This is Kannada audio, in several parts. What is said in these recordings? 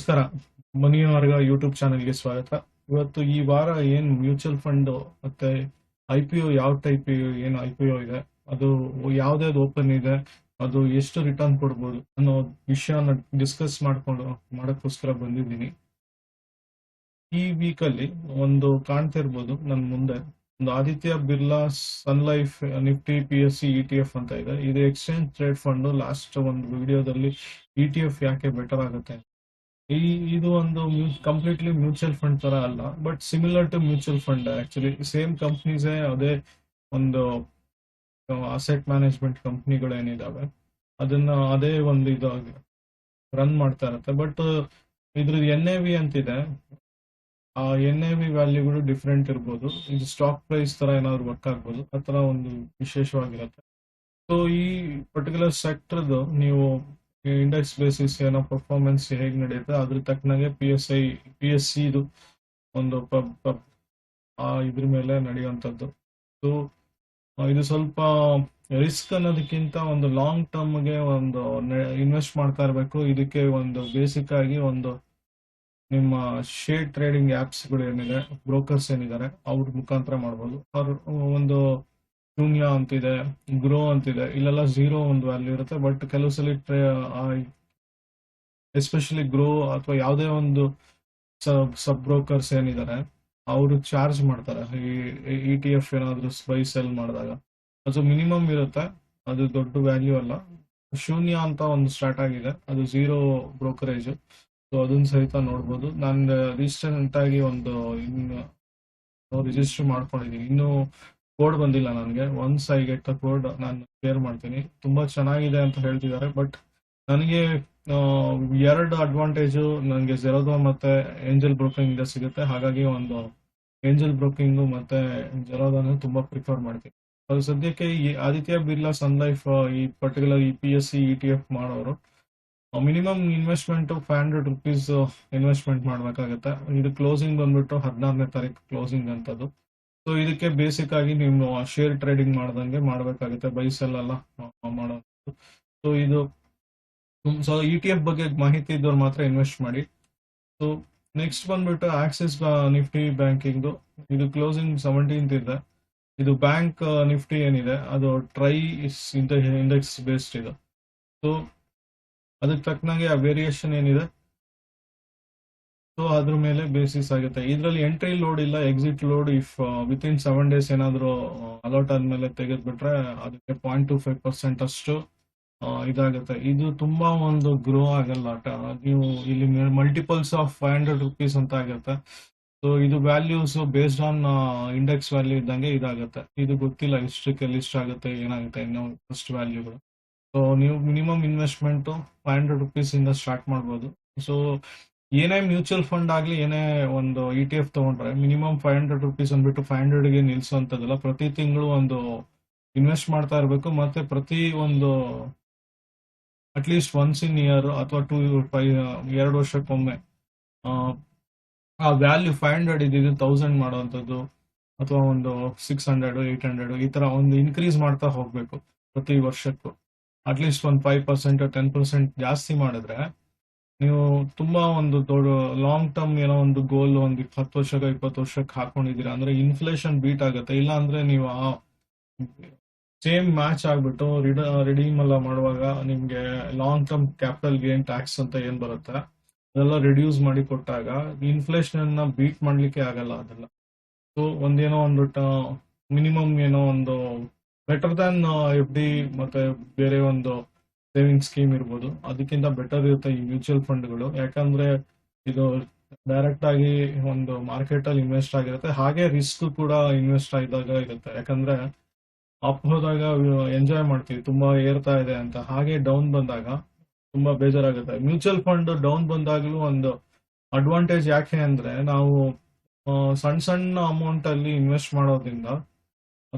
ನಮಸ್ಕಾರ. ಮಾರ್ಗ ಯೂಟ್ಯೂಬ್ ಚಾನೆಲ್ಗೆ ಸ್ವಾಗತ. ಇವತ್ತು ಈ ವಾರ ಏನ್ ಮ್ಯೂಚುವಲ್ ಫಂಡ್ ಮತ್ತೆ ಐ ಪಿ ಒ ಯಾವ ಟೈಪ್ ಏನು ಐ ಪಿ ಒ ಇದೆ, ಅದು ಯಾವ್ದ್ಯಾವ್ದು ಓಪನ್ ಇದೆ, ಅದು ಎಷ್ಟು ರಿಟರ್ನ್ ಕೊಡ್ಬೋದು ಅನ್ನೋ ವಿಷಯನ ಡಿಸ್ಕಸ್ ಮಾಡ್ಕೊಂಡು, ಮಾಡಕ್ಕೋಸ್ಕರ ಬಂದಿದ್ದೀನಿ. ಈ ವೀಕ್ ಅಲ್ಲಿ ಒಂದು ಕಾಣ್ತಾ ಇರ್ಬೋದು ನನ್ ಮುಂದೆ. ಒಂದು Aditya Birla Sun Life Nifty P S C E T F ಅಂತ ಇದೆ. ಇದು ಎಕ್ಸ್ಚೇಂಜ್ ಟ್ರೇಡ್ ಫಂಡ್ ಲಾಸ್ಟ್ ಒಂದು ವಿಡಿಯೋದಲ್ಲಿ ಇ ಟಿ ಎಫ್ ಯಾಕೆ ಬೆಟರ್ ಆಗುತ್ತೆ ಈ, ಇದು ಒಂದು ಕಂಪ್ಲೀಟ್ಲಿ ಮ್ಯೂಚುವಲ್ ಫಂಡ್ ತರ ಅಲ್ಲ but similar to mutual fund actually same ಕಂಪ್ನೀಸೇ ಅದೇ ಒಂದು ಅಸೆಟ್ ಮ್ಯಾನೇಜ್ಮೆಂಟ್ ಕಂಪ್ನಿಗಳು ಏನಿದಾವೆ ಅದನ್ನ ಅದೇ ಒಂದು ಇದಾಗಿ ರನ್ ಮಾಡ್ತಾ ಇರತ್ತೆ. ಬಟ್ ಇದ್ರದ್ದು ಎನ್ ಎ ವಿ ಅಂತಿದೆ. ಆ ಎನ್ ಎ ವಿ ವ್ಯಾಲ್ಯೂಗಳು ಡಿಫ್ರೆಂಟ್ ಇರ್ಬೋದು. ಇದು ಸ್ಟಾಕ್ ಪ್ರೈಸ್ ತರ ಏನಾದ್ರು ವರ್ಕ್ ಆಗ್ಬೋದು. ಆ ತರ ಒಂದು ವಿಶೇಷವಾಗಿರುತ್ತೆ. ಸೊ ಈ ಪರ್ಟಿಕ್ಯುಲರ್ ಸೆಕ್ಟರ್ದು ನೀವು ಇಂಡೆಕ್ಸ್ ಬೇಸಿಸ್ ಏನೋ ಪರ್ಫಾರ್ಮೆನ್ಸ್ ಹೇಗೆ ನಡೆಯುತ್ತೆ ಅದ್ರ ತಕ್ಕನಾಗೆ P S I P S C ಇದು ಒಂದು ಆ ಇದ್ರ ಮೇಲೆ ನಡೆಯುವಂಥದ್ದು. ಸೊ ಇದು ಸ್ವಲ್ಪ ರಿಸ್ಕ್ ಅನ್ನೋದಕ್ಕಿಂತ ಒಂದು ಲಾಂಗ್ ಟರ್ಮ್ಗೆ ಒಂದು ಇನ್ವೆಸ್ಟ್ ಮಾಡ್ತಾ ಇರಬೇಕು. ಇದಕ್ಕೆ ಒಂದು ಬೇಸಿಕ್ ಆಗಿ ಒಂದು ನಿಮ್ಮ ಶೇರ್ ಟ್ರೇಡಿಂಗ್ ಆ್ಯಪ್ಸ್ಗಳು ಏನಿದೆ ಬ್ರೋಕರ್ಸ್ ಏನಿದ್ದಾರೆ, ಅವ್ರ ಮುಖಾಂತರ ಮಾಡ್ಬೋದು. ಅವ್ರ, ಒಂದು ಶೂನ್ಯ ಅಂತಿದೆ, ಗ್ರೋ ಅಂತಿದೆ, ಇಲ್ಲೆಲ್ಲ ಝೀರೋ ಒಂದು ವ್ಯಾಲ್ಯೂ ಇರುತ್ತೆ ಬಟ್ ಕೆಲವು ಸಲ ಎಸ್ಪೆಷಲಿ ಗ್ರೋ ಅಥವಾ ಯಾವುದೇ ಒಂದು ಸಬ್ ಬ್ರೋಕರ್ಸ್ ಏನಿದ್ದಾರೆ ಅವರು ಚಾರ್ಜ್ ಮಾಡ್ತಾರೆ ಇ ಟಿ ಎಫ್ ಏನಾದರೂ ಬೈ ಸೆಲ್ ಮಾಡಿದಾಗ. ಅದು ಮಿನಿಮಮ್ ಇರುತ್ತೆ, ಅದು ದೊಡ್ಡ ವ್ಯಾಲ್ಯೂ ಅಲ್ಲ. ಶೂನ್ಯ ಅಂತ ಒಂದು ಸ್ಟಾರ್ಟ್ ಆಗಿದೆ, ಅದು ಝೀರೋ ಬ್ರೋಕರೇಜ್ ಸೊ ಅದನ್ನ ಸಹಿತ ನೋಡ್ಬೋದು. ನಾನು ರೀಸೆಂಟ್ ಆಗಿ ಒಂದು ಇನ್ನು ರಿಜಿಸ್ಟರ್ ಮಾಡ್ಕೊಂಡಿದ್ದೀನಿ ಇನ್ನು ಕೋಡ್ ಬಂದಿಲ್ಲ ನನಗೆ. Once I get the code ನಾನು ಶೇರ್ ಮಾಡ್ತೀನಿ. ತುಂಬಾ ಚೆನ್ನಾಗಿದೆ ಅಂತ ಹೇಳ್ತಿದ್ದಾರೆ ಬಟ್ ನನಗೆ ಎರಡು ಅಡ್ವಾಂಟೇಜು ನನಗೆ ಜೆರೋದೋ ಮತ್ತೆ ಏಂಜಲ್ ಬ್ರೋಕಿಂಗ್ ಸಿಗುತ್ತೆ. ಹಾಗಾಗಿ ಒಂದು ಏಂಜಲ್ ಬ್ರೋಕಿಂಗ್ ಮತ್ತೆ ಜೆರೋದನ್ನು ತುಂಬಾ ಪ್ರಿಫರ್ ಮಾಡ್ತೀನಿ. ಅದು ಸದ್ಯಕ್ಕೆ ಈ ಆದಿತ್ಯ ಬಿರ್ಲಾ ಸನ್ ಲೈಫ್ ಈ particular E P S C E T F ಮಾಡೋರು minimum investment five hundred rupees investment ಮಾಡ್ಬೇಕಾಗತ್ತೆ. ಇದು ಕ್ಲೋಸಿಂಗ್ ಬಂದ್ಬಿಟ್ಟು ಹದಿನಾರನೇ ತಾರೀಕು ಕ್ಲೋಸಿಂಗ್ ಅಂತದ್ದು. ಸೊ ಇದಕ್ಕೆ ಬೇಸಿಕ್ ಆಗಿ ನೀವು ಶೇರ್ ಟ್ರೇಡಿಂಗ್ ಮಾಡ್ದಂಗೆ ಮಾಡ್ಬೇಕಾಗುತ್ತೆ ಬೈಸೆಲ್ ಎಲ್ಲ ಮಾಡೋದು. ಸೊ ಇದು ಸೊ ಇ ಟಿ ಎಫ್ ಬಗ್ಗೆ ಮಾಹಿತಿ ಇದ್ದವ್ರು ಮಾತ್ರ ಇನ್ವೆಸ್ಟ್ ಮಾಡಿ. ಸೊ ನೆಕ್ಸ್ಟ್ ಬಂದ್ಬಿಟ್ಟು ಆಕ್ಸಿಸ್ ನಿಫ್ಟಿ ಬ್ಯಾಂಕಿಂಗ್ ಇದು ಕ್ಲೋಸಿಂಗ್ ಸೆವೆಂಟೀನ್ತ್ ಇದೆ. ಇದು ಬ್ಯಾಂಕ್ ನಿಫ್ಟಿ ಏನಿದೆ, ಅದು ಟ್ರೈ ಇಂಡೆಕ್ಸ್ ಬೇಸ್ಡ್ ಇದು. ಸೊ ಅದಕ್ಕೆ ತಕ್ಕನಾಗೆ ಆ ವೇರಿಯೇಷನ್ ಏನಿದೆ ಸೊ ಅದ್ರ ಮೇಲೆ ಬೇಸಿಸ್ ಆಗುತ್ತೆ. ಇದರಲ್ಲಿ ಎಂಟ್ರಿ ಲೋಡ್ ಇಲ್ಲ exit load if within seven days ಏನಾದರೂ ಅಲರ್ಟ್ ಆದ್ಮೇಲೆ ತೆಗೆದ್ಬಿಟ್ರೆ ಅದಕ್ಕೆ ಪಾಯಿಂಟ್ ಟು ಫೈವ್ ಪರ್ಸೆಂಟ್ ಅಷ್ಟು ಇದಾಗುತ್ತೆ. ಇದು ತುಂಬಾ ಒಂದು ಗ್ರೋ ಆಗಲ್ಲ. ನೀವು ಇಲ್ಲಿ multiples of five hundred rupees ಅಂತ ಆಗುತ್ತೆ. ಸೊ ಇದು values based on index value ಇದ್ದಂಗೆ ಇದಾಗುತ್ತೆ. ಇದು ಗೊತ್ತಿಲ್ಲ ಇಷ್ಟಕ್ಕೆ ಲಿಸ್ಟ್ ಆಗುತ್ತೆ, ಏನಾಗುತ್ತೆ, ಇನ್ನು ಫಸ್ಟ್ ವ್ಯಾಲ್ಯೂಗಳು ಸೊ ನೀವು minimum investment five hundred rupees ಇಂದ ಸ್ಟಾರ್ಟ್ ಮಾಡ್ಬೋದು. ಸೊ ಏನೇ ಮ್ಯೂಚುವಲ್ ಫಂಡ್ ಆಗಲಿ ಏನೇ ಒಂದು ಇ ಟಿ ಎಫ್ ತಗೊಂಡ್ರೆ ಮಿನಿಮಮ್ ಫೈವ್ ಹಂಡ್ರೆಡ್ ರುಪೀಸ್ ಅಂದ್ಬಿಟ್ಟು ಫೈವ್ ಹಂಡ್ರೆಡ್ಗೆ ನಿಲ್ಸುವಂಥದ್ದಲ್ಲ. ಪ್ರತಿ ತಿಂಗಳು ಒಂದು ಇನ್ವೆಸ್ಟ್ ಮಾಡ್ತಾ ಇರಬೇಕು. ಮತ್ತೆ ಪ್ರತಿ ಒಂದು at least once in year ಅಥವಾ ಟೂ ಫೈವ್ ಎರಡು ವರ್ಷಕ್ಕೊಮ್ಮೆ ಆ, ವ್ಯಾಲ್ಯೂ ಫೈವ್ ಹಂಡ್ರೆಡ್ ಇದ್ದಿದ್ದು ತೌಸಂಡ್ ಮಾಡುವಂಥದ್ದು ಅಥವಾ ಒಂದು ಸಿಕ್ಸ್ ಹಂಡ್ರೆಡ್ ಏಟ್ ಹಂಡ್ರೆಡ್ ಈ ತರ ಒಂದು ಇನ್ಕ್ರೀಸ್ ಮಾಡ್ತಾ ಹೋಗಬೇಕು ಪ್ರತಿ ವರ್ಷಕ್ಕೂ. ಅಟ್ಲೀಸ್ಟ್ ಒಂದು ಫೈವ್ ಪರ್ಸೆಂಟ್ ಟೆನ್ ಪರ್ಸೆಂಟ್ ಜಾಸ್ತಿ ಮಾಡಿದ್ರೆ ನೀವು ತುಂಬಾ ಒಂದು ದೊಡ್ಡ ಲಾಂಗ್ ಟರ್ಮ್ ಏನೋ ಒಂದು ಗೋಲ್ ಒಂದು ಇಪ್ಪತ್ತು ವರ್ಷಕ್ಕೆ ಇಪ್ಪತ್ತು ವರ್ಷಕ್ಕೆ ಹಾಕೊಂಡಿದ್ದೀರಾ? ಅಂದ್ರೆ ಇನ್ಫ್ಲೇಷನ್ ಬೀಟ್ ಆಗುತ್ತೆ. ಇಲ್ಲ ಅಂದ್ರೆ ನೀವು ಆ ಸೇಮ್ ಮ್ಯಾಚ್ ಆಗ್ಬಿಟ್ಟು ರಿಡೀಮ್ ಎಲ್ಲ ಮಾಡುವಾಗ ನಿಮ್ಗೆ long term capital gain tax ಅಂತ ಏನ್ ಬರುತ್ತೆ? ಅದೆಲ್ಲ ರಿಡ್ಯೂಸ್ ಮಾಡಿ ಕೊಟ್ಟಾಗ ಇನ್ಫ್ಲೇಷನ್ ಅನ್ನ ಬೀಟ್ ಮಾಡ್ಲಿಕ್ಕೆ ಆಗಲ್ಲ ಅದೆಲ್ಲ. ಸೊ ಒಂದೇನೋ ಒಂದು ಮಿನಿಮಮ್ ಏನೋ ಒಂದು ಬೆಟರ್ ದನ್ ಎಫ್ ಡಿ ಮತ್ತೆ ಬೇರೆ ಒಂದು ಸೇವಿಂಗ್ ಸ್ಕೀಮ್ ಇರ್ಬೋದು. ಅದಕ್ಕಿಂತ ಬೆಟರ್ ಇರುತ್ತೆ ಈ ಮ್ಯೂಚುವಲ್ ಫಂಡ್ಗಳು ಯಾಕಂದ್ರೆ ಇದು ಡೈರೆಕ್ಟ್ ಆಗಿ ಒಂದು ಮಾರ್ಕೆಟ್ ಅಲ್ಲಿ ಇನ್ವೆಸ್ಟ್ ಆಗಿರುತ್ತೆ. ಹಾಗೆ ರಿಸ್ಕ್ ಕೂಡ ಇನ್ವೆಸ್ಟ್ ಆಗಿದಾಗ ಇರುತ್ತೆ. ಯಾಕಂದ್ರೆ ಅಪ್ ಹೋದಾಗ ಎಂಜಾಯ್ ಮಾಡ್ತೀವಿ. ತುಂಬಾ ಏರ್ತಾ ಇದೆ ಅಂತ. ಹಾಗೆ ಡೌನ್ ಬಂದಾಗ ತುಂಬಾ ಬೇಜಾರಾಗುತ್ತೆ. ಮ್ಯೂಚುವಲ್ ಫಂಡ್ ಡೌನ್ ಬಂದಾಗಲೂ ಒಂದು ಅಡ್ವಾಂಟೇಜ್ ಯಾಕೆ ಅಂದ್ರೆ ನಾವು ಸಣ್ಣ ಸಣ್ಣ ಅಮೌಂಟ್ ಅಲ್ಲಿ ಇನ್ವೆಸ್ಟ್ ಮಾಡೋದ್ರಿಂದ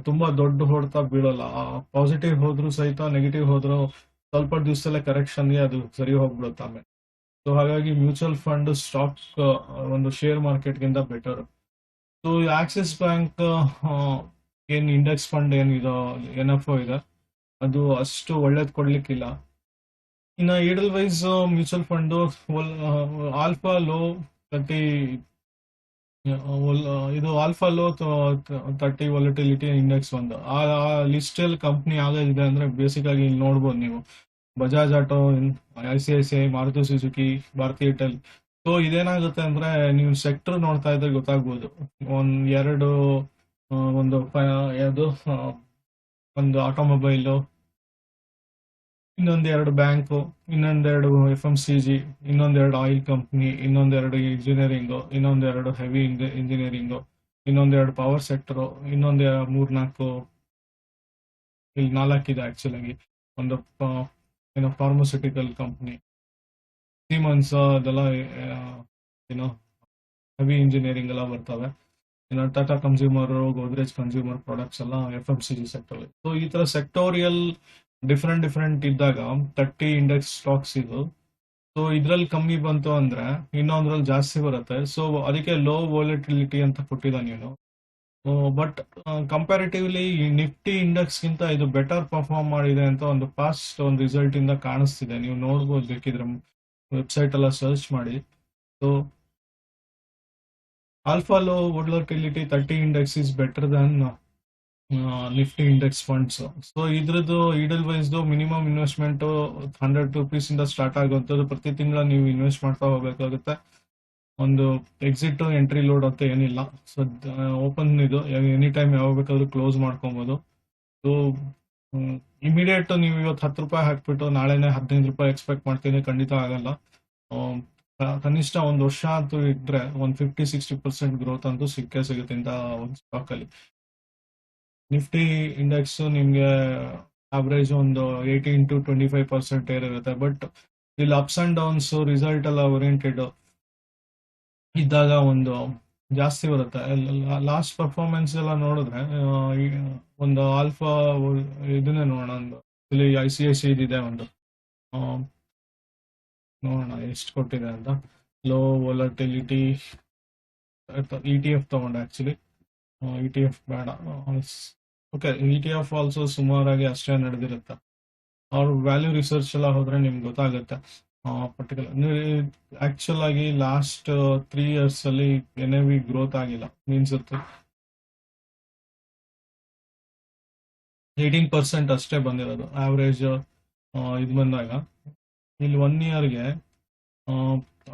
ತುಂಬಾ ದೊಡ್ಡ ಹೊಡೆತ ಬೀಳಲ್ಲ. ಪಾಸಿಟಿವ್ ಹೋದ್ರು ಸಹಿತ ನೆಗೆಟಿವ್ ಹೋದ್ರು ಸ್ವಲ್ಪ ದಿವಸದಲ್ಲೇ ಕರೆಕ್ಷನ್ಗೆ ಅದು ಸರಿ ಹೋಗ್ಬಿಡುತ್ತೆ ಆಮೇಲೆ. ಸೊ ಹಾಗಾಗಿ ಮ್ಯೂಚುವಲ್ ಫಂಡ್ ಸ್ಟಾಕ್ ಒಂದು ಶೇರ್ ಮಾರ್ಕೆಟ್ಗಿಂತ ಬೆಟರ್ ಸೊ ಆಕ್ಸಿಸ್ ಬ್ಯಾಂಕ್ ಏನ್ ಇಂಡೆಕ್ಸ್ ಫಂಡ್ ಏನಿದೋ ಎನ್ ಎಫ್ ಇದೆ, ಅದು ಅಷ್ಟು ಒಳ್ಳೇದು ಕೊಡ್ಲಿಕ್ಕಿಲ್ಲ. ಇನ್ನು Edelweiss mutual fund alpha low thirty ಇದು alpha low thirty volatility index ಒಂದು. ಆ ಲಿಸ್ಟ್ ಅಲ್ಲಿ ಕಂಪ್ನಿ ಯಾವ್ದಿದೆ ಅಂದ್ರೆ ಬೇಸಿಕ್ ಆಗಿ ಇಲ್ಲಿ ನೋಡ್ಬೋದು ನೀವು. Bajaj auto I C I C I Maruti Suzuki Bharti Airtel so ಇದೇನಾಗುತ್ತೆ ಅಂದ್ರೆ ನೀವು ಸೆಕ್ಟರ್ ನೋಡ್ತಾ ಇದ್ರೆ ಗೊತ್ತಾಗ್ಬೋದು. ಒಂದ್ ಎರಡು ಒಂದು ಯಾವ್ದು ಒಂದು ಆಟೋಮೊಬೈಲು ಇನ್ನೊಂದೆರಡು ಬ್ಯಾಂಕು, ಇನ್ನೊಂದೆರಡು ಎಫ್ ಎಂ ಸಿ ಜಿ, ಇನ್ನೊಂದೆರಡು ಆಯಿಲ್ ಕಂಪ್ನಿ, ಇನ್ನೊಂದೆರಡು ಇಂಜಿನಿಯರಿಂಗು, ಇನ್ನೊಂದೆರಡು ಹೆವಿ ಇಂಜಿನಿಯರಿಂಗು, ಇನ್ನೊಂದೆರಡು ಪವರ್ ಸೆಕ್ಟರು, ಇನ್ನೊಂದು ಮೂರ್ನಾಲ್ಕು, ಇಲ್ಲಿ ನಾಲ್ಕಿದೆ ಆಗಿ. ಒಂದು ಏನೋ ಫಾರ್ಮಸ್ಯೂಟಿಕಲ್ ಕಂಪ್ನಿ ಸೀಮನ್ಸ್ ಅದೆಲ್ಲ ಏನೋ ಹೆವಿ ಇಂಜಿನಿಯರಿಂಗ್ ಎಲ್ಲ ಬರ್ತವೆ. ಇನ್ನು Tata consumer Godrej consumer products ಎಲ್ಲ F M C G sector so ಈ ತರ ಸೆಕ್ಟೋರಿಯಲ್ ಡಿಫ್ರೆಂಟ್ ಡಿಫ್ರೆಂಟ್ ಇದ್ದಾಗ ತರ್ಟಿ ಇಂಡೆಕ್ಸ್ ಸ್ಟಾಕ್ಸ್ ಇದು ಸೊ ಇದ್ರಲ್ಲಿ ಕಮ್ಮಿ ಬಂತು ಅಂದ್ರೆ ಇನ್ನೊಂದ್ರಲ್ಲಿ ಜಾಸ್ತಿ ಬರುತ್ತೆ. ಸೊ ಅದಕ್ಕೆ ಲೋ ವಾಲಿಟಿಲಿಟಿ ಅಂತ ಕೊಟ್ಟಿದ್ದಾನೆ ನೀನು ಬಟ್ ಕಂಪ್ಯಾರಿಟಿವ್ಲಿ ನಿಫ್ಟಿ ಇಂಡೆಕ್ಸ್ ಗಿಂತ ಇದು ಬೆಟರ್ ಪರ್ಫಾರ್ಮ್ ಮಾಡಿದೆ ಅಂತ ಒಂದು ಪಾಸ್ಟ್ ಒಂದು ರಿಸಲ್ಟ್ ಇಂದ ಕಾಣಿಸ್ತಿದೆ. ನೀವು ನೋಡ್ಬೋದು ಬೇಕಿದ್ರೆ ವೆಬ್ಸೈಟ್ ಎಲ್ಲ ಸರ್ಚ್ ಮಾಡಿ. So alpha low volatility thirty index is better than Nifty index funds so ಇದ್ರದ್ದು ಈಡಲ್ ವೈಸ್ದು ಮಿನಿಮಮ್ ಇನ್ವೆಸ್ಟ್ಮೆಂಟ್ ಹಂಡ್ರೆಡ್ ರುಪೀಸ್ ಇಂದ ಸ್ಟಾರ್ಟ್ ಆಗುವಂಥದ್ದು ಪ್ರತಿ ತಿಂಗಳ ನೀವು ಇನ್ವೆಸ್ಟ್ ಮಾಡ್ತಾ ಹೋಗ್ಬೇಕಾಗುತ್ತೆ. ಒಂದು ಎಕ್ಸಿಟ್ ಎಂಟ್ರಿ ಲೋಡ್ ಅಂತ ಏನಿಲ್ಲ. ಸೊ ಓಪನ್ ಇದು. ಎನಿ ಟೈಮ್ ಯಾವಾಗ ಬೇಕಾದ್ರೂ ಕ್ಲೋಸ್ ಮಾಡ್ಕೊಬೋದು. ಸೊ ಇಮಿಡಿಯೇಟ್ ನೀವು ಇವತ್ತು ಹತ್ತು ರೂಪಾಯಿ ಹಾಕ್ಬಿಟ್ಟು ನಾಳೆನೆ ಹದಿನೈದು ರೂಪಾಯಿ ಎಕ್ಸ್ಪೆಕ್ಟ್ ಮಾಡ್ತೀನಿ. ಖಂಡಿತ ಆಗಲ್ಲ. ಕನಿಷ್ಠ ಒಂದು ವರ್ಷ ಅಂತೂ ಇದ್ರೆ ಒಂದು ಫಿಫ್ಟಿ ಸಿಕ್ಸ್ಟಿ ಪರ್ಸೆಂಟ್ ಗ್ರೋತ್ ಅಂತೂ ಸಿಕ್ಕೇ ಸಿಗುತ್ತೆ ಇಂಥ ಒಂದು ಸ್ಟಾಕ್ ಅಲ್ಲಿ. ನಿಫ್ಟಿ ಇಂಡೆಕ್ಸ್ ನಿಮ್ಗೆ ಆವರೇಜ್ ಒಂದು eighteen to twenty five percent ಇರುತ್ತೆ ಬಟ್ ಇಲ್ಲಿ ಅಪ್ಸ್ ಅಂಡ್ ಡೌನ್ಸ್ ರಿಸಲ್ಟ್ ಎಲ್ಲ ಓರಿಯೆಂಟೆಡ್ ಇದ್ದಾಗ ಒಂದು ಜಾಸ್ತಿ ಬರುತ್ತೆ. ಲಾಸ್ಟ್ ಪರ್ಫಾರ್ಮೆನ್ಸ್ ಎಲ್ಲ ನೋಡಿದ್ರೆ ಒಂದು ಆಲ್ಫಾ ಇದನ್ನೇ ನೋಡೋಣ ಒಂದು. ಇಲ್ಲಿ ಐ ಸಿ ಐ ಸಿ ಇದಿದೆ ಒಂದು. ನೋಡೋಣ ಎಷ್ಟು ಕೊಟ್ಟಿದೆ ಅಂತ. Low volatility E T F ತಗೊಂಡೆ ಆಕ್ಚುಲಿ ಇ ಟಿ ಎಫ್ ಬೇಡ. ಓಕೆ ಇ ಟಿ ಆಲ್ಸೋ ಸುಮಾರಾಗಿ ಅಷ್ಟೇ ನಡೆದಿರುತ್ತೆ. ಅವ್ರ ವ್ಯಾಲ್ಯೂ ರಿಸರ್ಚ್ ಎಲ್ಲ ಹೋದ್ರೆ ನಿಮ್ಗೆ ಗೊತ್ತಾಗುತ್ತೆ. ಪರ್ಟಿಕ್ಯುಲರ್ ಆಕ್ಚುಲ್ ಆಗಿ ಲಾಸ್ಟ್ ತ್ರೀ ಇಯರ್ಸ್ ಅಲ್ಲಿ ಎನ್ ವಿ ಗ್ರೋತ್ ಆಗಿಲ್ಲ ಮೀನ್ಸ್ ಏಯ್ಟೀನ್ ಪರ್ಸೆಂಟ್ ಅಷ್ಟೇ ಬಂದಿರೋದು ಆವ್ರೇಜ್ ಇದು ಬಂದಾಗ. ಇಲ್ಲಿ ಒನ್ ಇಯರ್ಗೆ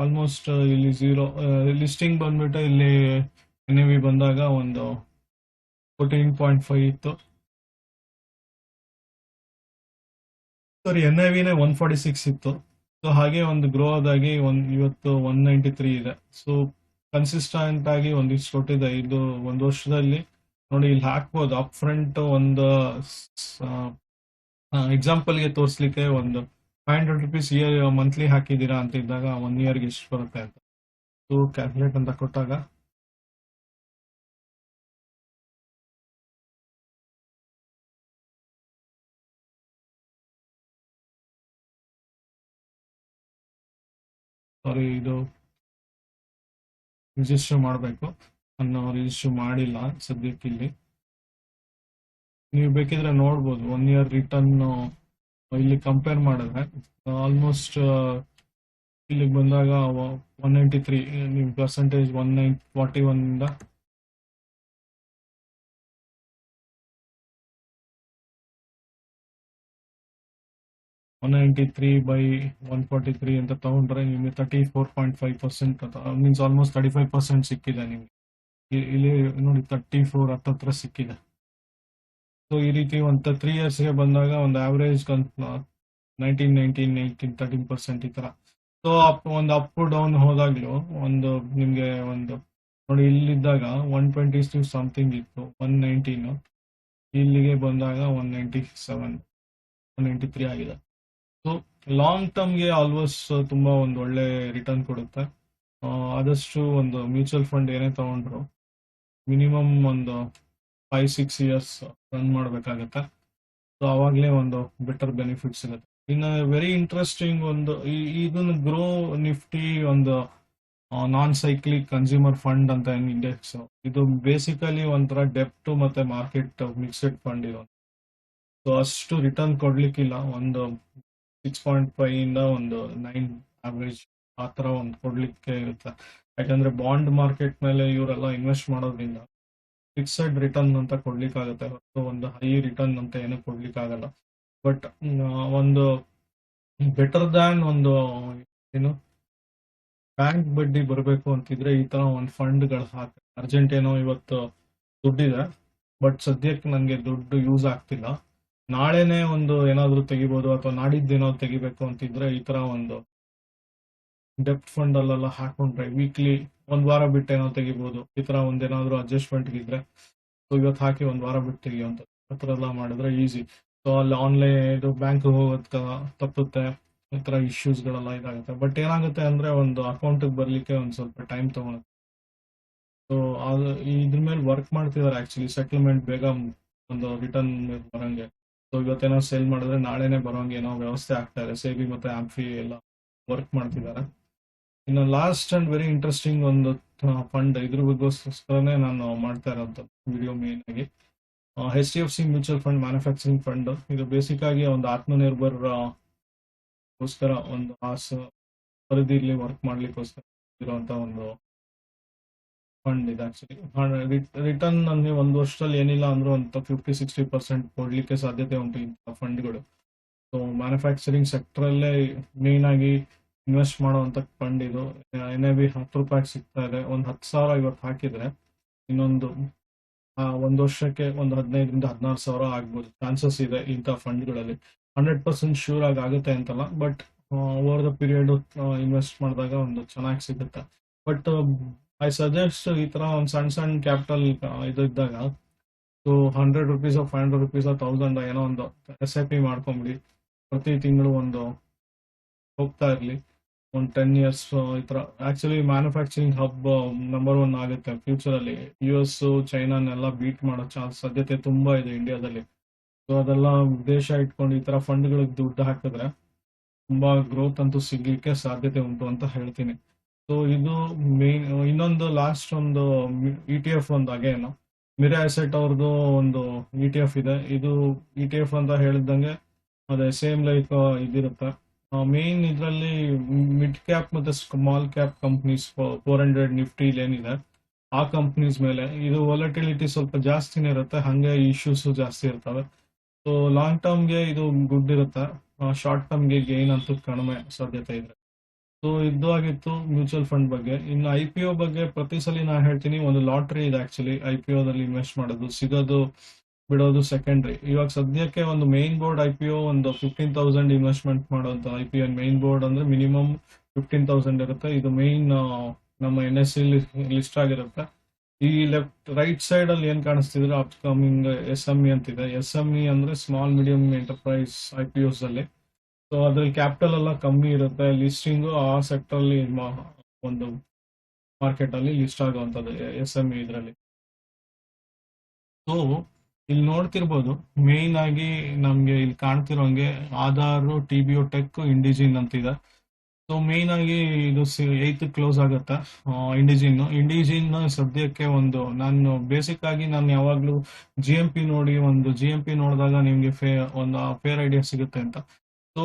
ಆಲ್ಮೋಸ್ಟ್ ಇಲ್ಲಿ ಝೀರೋ ಲಿಸ್ಟಿಂಗ್ ಬಂದ್ಬಿಟ್ಟು ಇಲ್ಲಿ ಎನ್ ವಿ ಬಂದಾಗ ಒಂದು ಫೋರ್ಟೀನ್ ಪಾಯಿಂಟ್ ಫೈವ್ ಇತ್ತು. ಸಾರಿ ಎನ್ ಐ ವಿನೇ ಒನ್ ಫಾರ್ಟಿ ಸಿಕ್ಸ್ ಇತ್ತು. ಸೊ ಹಾಗೆ ಒಂದು ಗ್ರೋ ಆದಾಗಿ ಒಂದ್, ಇವತ್ತು ಒನ್ ನೈಂಟಿ ತ್ರೀ ಇದೆ. ಸೊ ಕನ್ಸಿಸ್ಟೆಂಟ್ ಆಗಿ ಒಂದಿಷ್ಟು ಕೊಟ್ಟಿದೆ ಇದು. ಒಂದು ವರ್ಷದಲ್ಲಿ ನೋಡಿ, ಇಲ್ಲಿ ಹಾಕ್ಬೋದು. ಅಪ್ ಫ್ರಂಟ್ ಒಂದು ಎಕ್ಸಾಂಪಲ್ಗೆ ತೋರಿಸ್ಲಿಕ್ಕೆ ಒಂದು five hundred rupees year monthly ಹಾಕಿದ್ದೀರಾ ಅಂತ ಇದ್ದಾಗ ಒನ್ ಇಯರ್ಗೆ ಎಷ್ಟು ಬರುತ್ತೆ ಅಂತ. ಸೊ ಕ್ಯಾಲ್ಕುಲೇಟ್ ಅಂತ ಕೊಟ್ಟಾಗ ಸಾರಿ ಇದು ರಿಜಿಸ್ಟರ್ ಮಾಡಬೇಕು. ನಾನು ರಿಜಿಸ್ಟರ್ ಮಾಡಿಲ್ಲ ಸದ್ಯಕ್ಕೆ ಇಲ್ಲಿ. ನೀವು ಬೇಕಿದ್ರೆ ನೋಡ್ಬೋದು. ಒನ್ ಇಯರ್ ರಿಟರ್ನ್ ಇಲ್ಲಿ ಕಂಪೇರ್ ಮಾಡಿದ್ರೆ ಆಲ್ಮೋಸ್ಟ್ ಇಲ್ಲಿಗೆ ಬಂದಾಗ ಒನ್ ನೈಂಟಿ ತ್ರೀ ನಿಮ್ಮ percentage one nine forty ಒನ್ನಿಂದ one ninety three by one forty three ಅಂತ ತಗೊಂಡ್ರೆ ನಿಮಗೆ thirty four point five percent means almost thirty five percent ಸಿಕ್ಕಿದೆ ನಿಮಗೆ. ಇಲ್ಲಿ ನೋಡಿ ತರ್ಟಿ ಫೋರ್ ಹತ್ತತ್ರ ಸಿಕ್ಕಿದೆ. ಸೊ ಈ ರೀತಿ ಒಂದು ತ್ರೀ ಇಯರ್ಸ್ಗೆ ಬಂದಾಗ ಒಂದು average nineteen nineteen nineteen thirteen percent ಈ ಥರ ಸೊ ಅಪ್ ಒಂದು ಅಪ್ ಡೌನ್ ಹೋದಾಗ್ಲೂ ಒಂದು ನಿಮಗೆ ಒಂದು, ನೋಡಿ ಇಲ್ಲಿದ್ದಾಗ ಒನ್ ಟ್ವೆಂಟಿ ಟು ಸಮಥಿಂಗ್ ಇತ್ತು ಒನ್ ನೈನ್ಟೀನು ಇಲ್ಲಿಗೆ ಬಂದಾಗ one ninety seven one ninety three ಆಗಿದೆ. ಲಾಂಗ್ ಟರ್ಮ್ಗೆ ಆಲ್ಮೋಸ್ಟ್ ತುಂಬಾ ಒಂದು ಒಳ್ಳೆ ರಿಟರ್ನ್ ಕೊಡುತ್ತೆ. ಆದಷ್ಟು ಒಂದು ಮ್ಯೂಚುವಲ್ ಫಂಡ್ ಏನೇ ತಗೊಂಡ್ರು ಮಿನಿಮಮ್ ಒಂದು ಫೈವ್ ಸಿಕ್ಸ್ ಇಯರ್ಸ್ ರನ್ ಮಾಡಬೇಕಾಗತ್ತೆ. ಸೊ ಅವಾಗಲೇ ಒಂದು ಬೆಟರ್ ಬೆನಿಫಿಟ್ ಸಿಗುತ್ತೆ. ಇನ್ನು ವೆರಿ ಇಂಟ್ರೆಸ್ಟಿಂಗ್ ಒಂದು ಇದನ್ನ ಗ್ರೋ ನಿಫ್ಟಿ ಒಂದು ನಾನ್ ಸೈಕ್ಲಿಕ್ ಕನ್ಸ್ಯೂಮರ್ ಫಂಡ್ ಅಂತ ಏನು ಇಂಡೆಕ್ಸ್ ಇದು ಬೇಸಿಕಲಿ ಒಂಥರ ಡೆಪ್ಟ್ ಮತ್ತೆ ಮಾರ್ಕೆಟ್ ಮಿಕ್ಸೆಡ್ ಫಂಡ್ ಇರೋದು. ಸೊ ಅಷ್ಟು ರಿಟರ್ನ್ ಕೊಡ್ಲಿಕ್ಕಿಲ್ಲ. ಒಂದು ಸಿಕ್ಸ್ ಪಾಯಿಂಟ್ ಫೈವ್ ಇಂದ ಒಂದು ನೈನ್ ಆವ್ರೇಜ್ ಆ ಥರ ಒಂದು ಕೊಡ್ಲಿಕ್ಕೆ ಇರುತ್ತೆ. ಯಾಕಂದ್ರೆ ಬಾಂಡ್ ಮಾರ್ಕೆಟ್ ಮೇಲೆ ಇವರೆಲ್ಲ ಇನ್ವೆಸ್ಟ್ ಮಾಡೋದ್ರಿಂದ ಫಿಕ್ಸೆಡ್ ರಿಟರ್ನ್ ಅಂತ ಕೊಡ್ಲಿಕ್ಕಾಗತ್ತೆ. ಹೊರತು ಒಂದು ಹೈ ರಿಟರ್ನ್ ಅಂತ ಏನೂ ಕೊಡ್ಲಿಕ್ಕಾಗಲ್ಲ. ಬಟ್ ಒಂದು ಬೆಟರ್ ದ್ಯಾನ್ ಒಂದು, ಏನು ಬ್ಯಾಂಕ್ ಬಡ್ಡಿ ಬರಬೇಕು ಅಂತಿದ್ರೆ ಈ ತರ ಒಂದು ಫಂಡ್ಗಳು ಹಾಕಿ. ಅರ್ಜೆಂಟ್ ಏನೋ ಇವತ್ತು ದುಡ್ಡಿದೆ. ಬಟ್ ಸದ್ಯಕ್ಕೆ ನನಗೆ ದುಡ್ಡು ಯೂಸ್ ಆಗ್ತಿಲ್ಲ. ನಾಳೆನೇ ಒಂದು ಏನಾದ್ರು ತೆಗಿಬಹುದು ಅಥವಾ ನಾಡಿದ್ದು ಏನಾದ್ರು ತೆಗಿಬೇಕು ಅಂತಿದ್ರೆ ಈ ತರ ಒಂದು ಡೆಪ್ಟ್ ಫಂಡ್ ಅಲ್ಲೆಲ್ಲ ಹಾಕೊಂಡ್ರೆ ವೀಕ್ಲಿ ಒಂದ್ ವಾರ ಬಿಟ್ಟು ಏನೋ ತೆಗಿಬಹುದು ಈ ತರ ಒಂದೇನಾದ್ರು ಅಡ್ಜಸ್ಟ್ಮೆಂಟ್ ಇದ್ರೆ. ಸೊ ಇವತ್ತು ಹಾಕಿ ಒಂದ್ ವಾರ ಬಿಟ್ಟು ತೆಗಿಯುವಂತ ಅಂತ. ಥರ ಎಲ್ಲ ಮಾಡಿದ್ರೆ ಈಸಿ ಸೊ ಅಲ್ಲಿ ಆನ್ಲೈನ್ ಇದು ಬ್ಯಾಂಕ್ ಹೋಗೋದ್ ತಪ್ಪುತ್ತೆ. ಈ ತರ ಇಶ್ಯೂಸ್ ಗಳೆಲ್ಲ ಇದಾಗುತ್ತೆ. ಬಟ್ ಏನಾಗುತ್ತೆ ಅಂದ್ರೆ ಒಂದು ಅಕೌಂಟ್ ಬರ್ಲಿಕ್ಕೆ ಒಂದ್ ಸ್ವಲ್ಪ ಟೈಮ್ ತಗೊಳುತ್ತೆ. ಸೊ ಅದು ಇದ್ರ ಮೇಲೆ ವರ್ಕ್ ಮಾಡ್ತಿದ್ದಾರೆ ಆಕ್ಚುಲಿ ಸೆಟಲ್ಮೆಂಟ್ ಬೇಗ ಒಂದು ರಿಟರ್ನ್ ಬರಂಗೆ. ಸೊ ಇವತ್ತೇನೋ ಸೇಲ್ ಮಾಡಿದ್ರೆ ನಾಳೆನೆ ಬರೋಂಗೆ ಏನೋ ವ್ಯವಸ್ಥೆ ಆಗ್ತಾ ಇದೆ. ಸೇಬಿ ಮತ್ತೆ ಆಂಫಿ ಎಲ್ಲ ವರ್ಕ್ ಮಾಡ್ತಿದ್ದಾರೆ. ಇನ್ನು ಲಾಸ್ಟ್ ಅಂಡ್ ವೆರಿ ಇಂಟ್ರೆಸ್ಟಿಂಗ್ ಒಂದು ಫಂಡ್ ಇದ್ರ ಬಗ್ಗೋಸ್ಕರನೇ ನಾನು ಮಾಡ್ತಾ ಇರೋದು ವಿಡಿಯೋ ಮೇನ್ ಆಗಿ. H D F C mutual fund manufacturing fund ಇದು ಬೇಸಿಕ್ ಆಗಿ ಒಂದು ಆತ್ಮನಿರ್ಭರ್ ಗೋಸ್ಕರ ಒಂದು ಆಸ ಪರಿಧಿಲಿ ವರ್ಕ್ ಮಾಡ್ಲಿಕ್ಕೋಸ್ಕರ ಇರುವಂತ ಒಂದು ಫಂಡ್ ಇದೆ ಆಕ್ಚುಲಿ ರಿಟರ್ನ್ ಅಂದ್ರೆ ಒಂದು ವರ್ಷದಲ್ಲಿ ಏನಿಲ್ಲ ಅಂದ್ರೂ ಅಂತ ಫಿಫ್ಟಿ ಸಿಕ್ಸ್ಟಿ ಪರ್ಸೆಂಟ್ ಕೊಡ್ಲಿಕ್ಕೆ ಸಾಧ್ಯತೆ ಉಂಟು ಇಂಥ ಫಂಡ್ಗಳು ಸೊ ಮ್ಯಾನುಫ್ಯಾಕ್ಚರಿಂಗ್ ಸೆಕ್ಟರ್ ಅಲ್ಲೇ ಮೇನ್ ಆಗಿ ಇನ್ವೆಸ್ಟ್ ಮಾಡುವಂತ ಫಂಡ್ ಇದು. ಐ ಬಿ ಹತ್ತು ರೂಪಾಯಿ ಸಿಗ್ತಾ ಇದೆ. ಒಂದು ಹತ್ತು ಸಾವಿರ ಇವತ್ತು ಹಾಕಿದ್ರೆ ಇನ್ನೊಂದು ಒಂದು ವರ್ಷಕ್ಕೆ ಒಂದು ಹದಿನೈದರಿಂದ ಹದಿನಾರು ಸಾವಿರ ಆಗ್ಬೋದು. ಚಾನ್ಸಸ್ ಇದೆ ಇಂಥ ಫಂಡ್ಗಳಲ್ಲಿ ಹಂಡ್ರೆಡ್ ಪರ್ಸೆಂಟ್ ಶೂರ್ ಆಗಿ ಆಗುತ್ತೆ ಅಂತಲ್ಲ but over the period invest ಮಾಡಿದಾಗ ಒಂದು ಚೆನ್ನಾಗಿ ಸಿಗುತ್ತೆ. ಬಟ್ ಐ ಸಜೆಸ್ಟ್ ಈ ತರ ಒಂದು ಸಣ್ಣ ಸಣ್ಣ ಕ್ಯಾಪಿಟಲ್ ಇದು ಇದ್ದಾಗ. So hundred rupees five hundred rupees thousand ಏನೋ ಒಂದು ಎಸ್ ಐ ಪಿ ಮಾಡ್ಕೊಂಬಿಡಿ. ಪ್ರತಿ ತಿಂಗಳು ಒಂದು ಹೋಗ್ತಾ ಇರಲಿ. ಒಂದು ಟೆನ್ ಇಯರ್ಸ್ ಈ ತರ actually manufacturing hub number one ಆಗುತ್ತೆ. ಫ್ಯೂಚರ್ ಅಲ್ಲಿ ಯು ಎಸ್ ಚೈನಾನೆಲ್ಲ ಬೀಟ್ ಮಾಡೋ ಚಾನ್ಸ್ ಸಾಧ್ಯತೆ ತುಂಬಾ ಇದೆ ಇಂಡಿಯಾದಲ್ಲಿ ಸೊ ಅದೆಲ್ಲ ದೇಶ ಇಟ್ಕೊಂಡು ಈ ತರ ಫಂಡ್ಗಳಿಗೆ ದುಡ್ಡು ಹಾಕಿದ್ರೆ ತುಂಬಾ ಗ್ರೋತ್ ಅಂತೂ ಸಿಗ್ಲಿಕ್ಕೆ ಸಾಧ್ಯತೆ ಉಂಟು ಅಂತ ಹೇಳ್ತೀನಿ. ಸೊ ಇದು ಮೇನ್ ಇನ್ನೊಂದು ಲಾಸ್ಟ್ ಒಂದು ಇ ಟಿ ಎಫ್ ಒಂದು ಅಗೇನ್ ಮಿರಾ ಅಸೆಟ್ ಅವ್ರದ್ದು ಒಂದು ಇ ಟಿ ಎಫ್ ಇದೆ. ಇದು ಇ ಟಿ ಎಫ್ ಅಂತ ಹೇಳಿದಂಗೆ ಅದೇ ಸೇಮ್ ಲೈಕ್ ಇದಿರುತ್ತೆ. ಮೇನ್ ಇದರಲ್ಲಿ ಮಿಡ್ ಕ್ಯಾಪ್ ಮತ್ತೆ small cap companies four hundred Nifty ಏನಿದೆ, ಆ ಕಂಪ್ನೀಸ್ ಮೇಲೆ. ಇದು ವಾಲಟಿಲಿಟಿ ಸ್ವಲ್ಪ ಜಾಸ್ತಿನೇ ಇರುತ್ತೆ. ಹಂಗೆ ಇಶ್ಯೂಸ್ ಜಾಸ್ತಿ ಇರ್ತವೆ. ಸೊ ಲಾಂಗ್ ಟರ್ಮ್ಗೆ ಇದು ಗುಡ್ ಇರುತ್ತೆ. ಶಾರ್ಟ್ ಟರ್ಮ್ಗೆ ಗೇನ್ ಅಂತೂ ಕಡಿಮೆ ಸಾಧ್ಯತೆ ಇದೆ. ಸೊ ಇದು ಆಗಿತ್ತು ಮ್ಯೂಚುವಲ್ ಫಂಡ್ ಬಗ್ಗೆ. ಇನ್ನು ಐ ಪಿ ಒ ಬಗ್ಗೆ ಪ್ರತಿ ಸಲ ನಾ ಹೇಳ್ತೀನಿ, ಒಂದು ಲಾಟ್ರಿ ಇದೆ ಆಕ್ಚುಲಿ ಐ ಪಿ ಇನ್ವೆಸ್ಟ್ ಮಾಡೋದು, ಸಿಗೋದು, ಬಿಡೋದು ಸೆಕೆಂಡ್ರಿ ಇವಾಗ ಸದ್ಯಕ್ಕೆ ಒಂದು main board I P O ಒಂದು ಫಿಫ್ಟೀನ್ ತೌಸಂಡ್ ಇನ್ವೆಸ್ಟ್ಮೆಂಟ್ ಮಾಡೋಂಥ I P O main board ಅಂದ್ರೆ ಮಿನಿಮಮ್ ಫಿಫ್ಟೀನ್ ತೌಸಂಡ್ ಇರುತ್ತೆ. ಇದು ಮೇನ್ ನಮ್ಮ ಎನ್ ಎಸ್ ಸಿ ಲಿಸ್ಟ್ ಆಗಿರುತ್ತೆ. ಈ ಲೆಫ್ಟ್ ರೈಟ್ ಸೈಡ್ ಅಲ್ಲಿ ಏನ್ ಕಾಣಿಸ್ತಿದ್ರೆ ಅಪ್ಕಮಿಂಗ್ ಎಸ್ ಎಂ ಇ ಅಂತಿದೆ. ಎಸ್ ಎಂ ಇ ಅಂದ್ರೆ small medium enterprise I P Os ಅಲ್ಲಿ. ಸೊ ಅದ್ರಲ್ಲಿ ಕ್ಯಾಪಿಟಲ್ ಎಲ್ಲ ಕಮ್ಮಿ ಇರುತ್ತೆ. ಲಿಸ್ಟಿಂಗ್ ಆ ಸೆಕ್ಟರ್ ಅಲ್ಲಿ ಒಂದು ಮಾರ್ಕೆಟ್ ಅಲ್ಲಿ ಲಿಸ್ಟ್ ಆಗುವಂತದ್ದು ಎಸ್ ಎಂ ಇದ್ರಲ್ಲಿ. ಸೊ ಇಲ್ಲಿ ನೋಡ್ತಿರ್ಬೋದು ಮೇನ್ ಆಗಿ ನಮ್ಗೆ ಇಲ್ಲಿ ಕಾಣ್ತಿರೋಂಗೆ Aadhaar T B tech Indegene ಅಂತಿದೆ. ಸೊ ಮೇನ್ ಆಗಿ ಇದು ಏತ್ ಕ್ಲೋಸ್ ಆಗುತ್ತೆ ಇಂಡಿಜಿನ್ ಇಂಡಿಜಿನ್ ಸದ್ಯಕ್ಕೆ ಒಂದು, ನಾನು ಬೇಸಿಕ್ ಆಗಿ ನಾನು ಯಾವಾಗ್ಲೂ ಜಿ ಎಂ ಪಿ ನೋಡಿ, ಒಂದು ಜಿ ಎಂ ಪಿ ನೋಡಿದಾಗ ನಿಮ್ಗೆ ಫೇ, ಒಂದು ಫೇರ್ ಐಡಿಯಾ ಸಿಗುತ್ತೆ ಅಂತ. So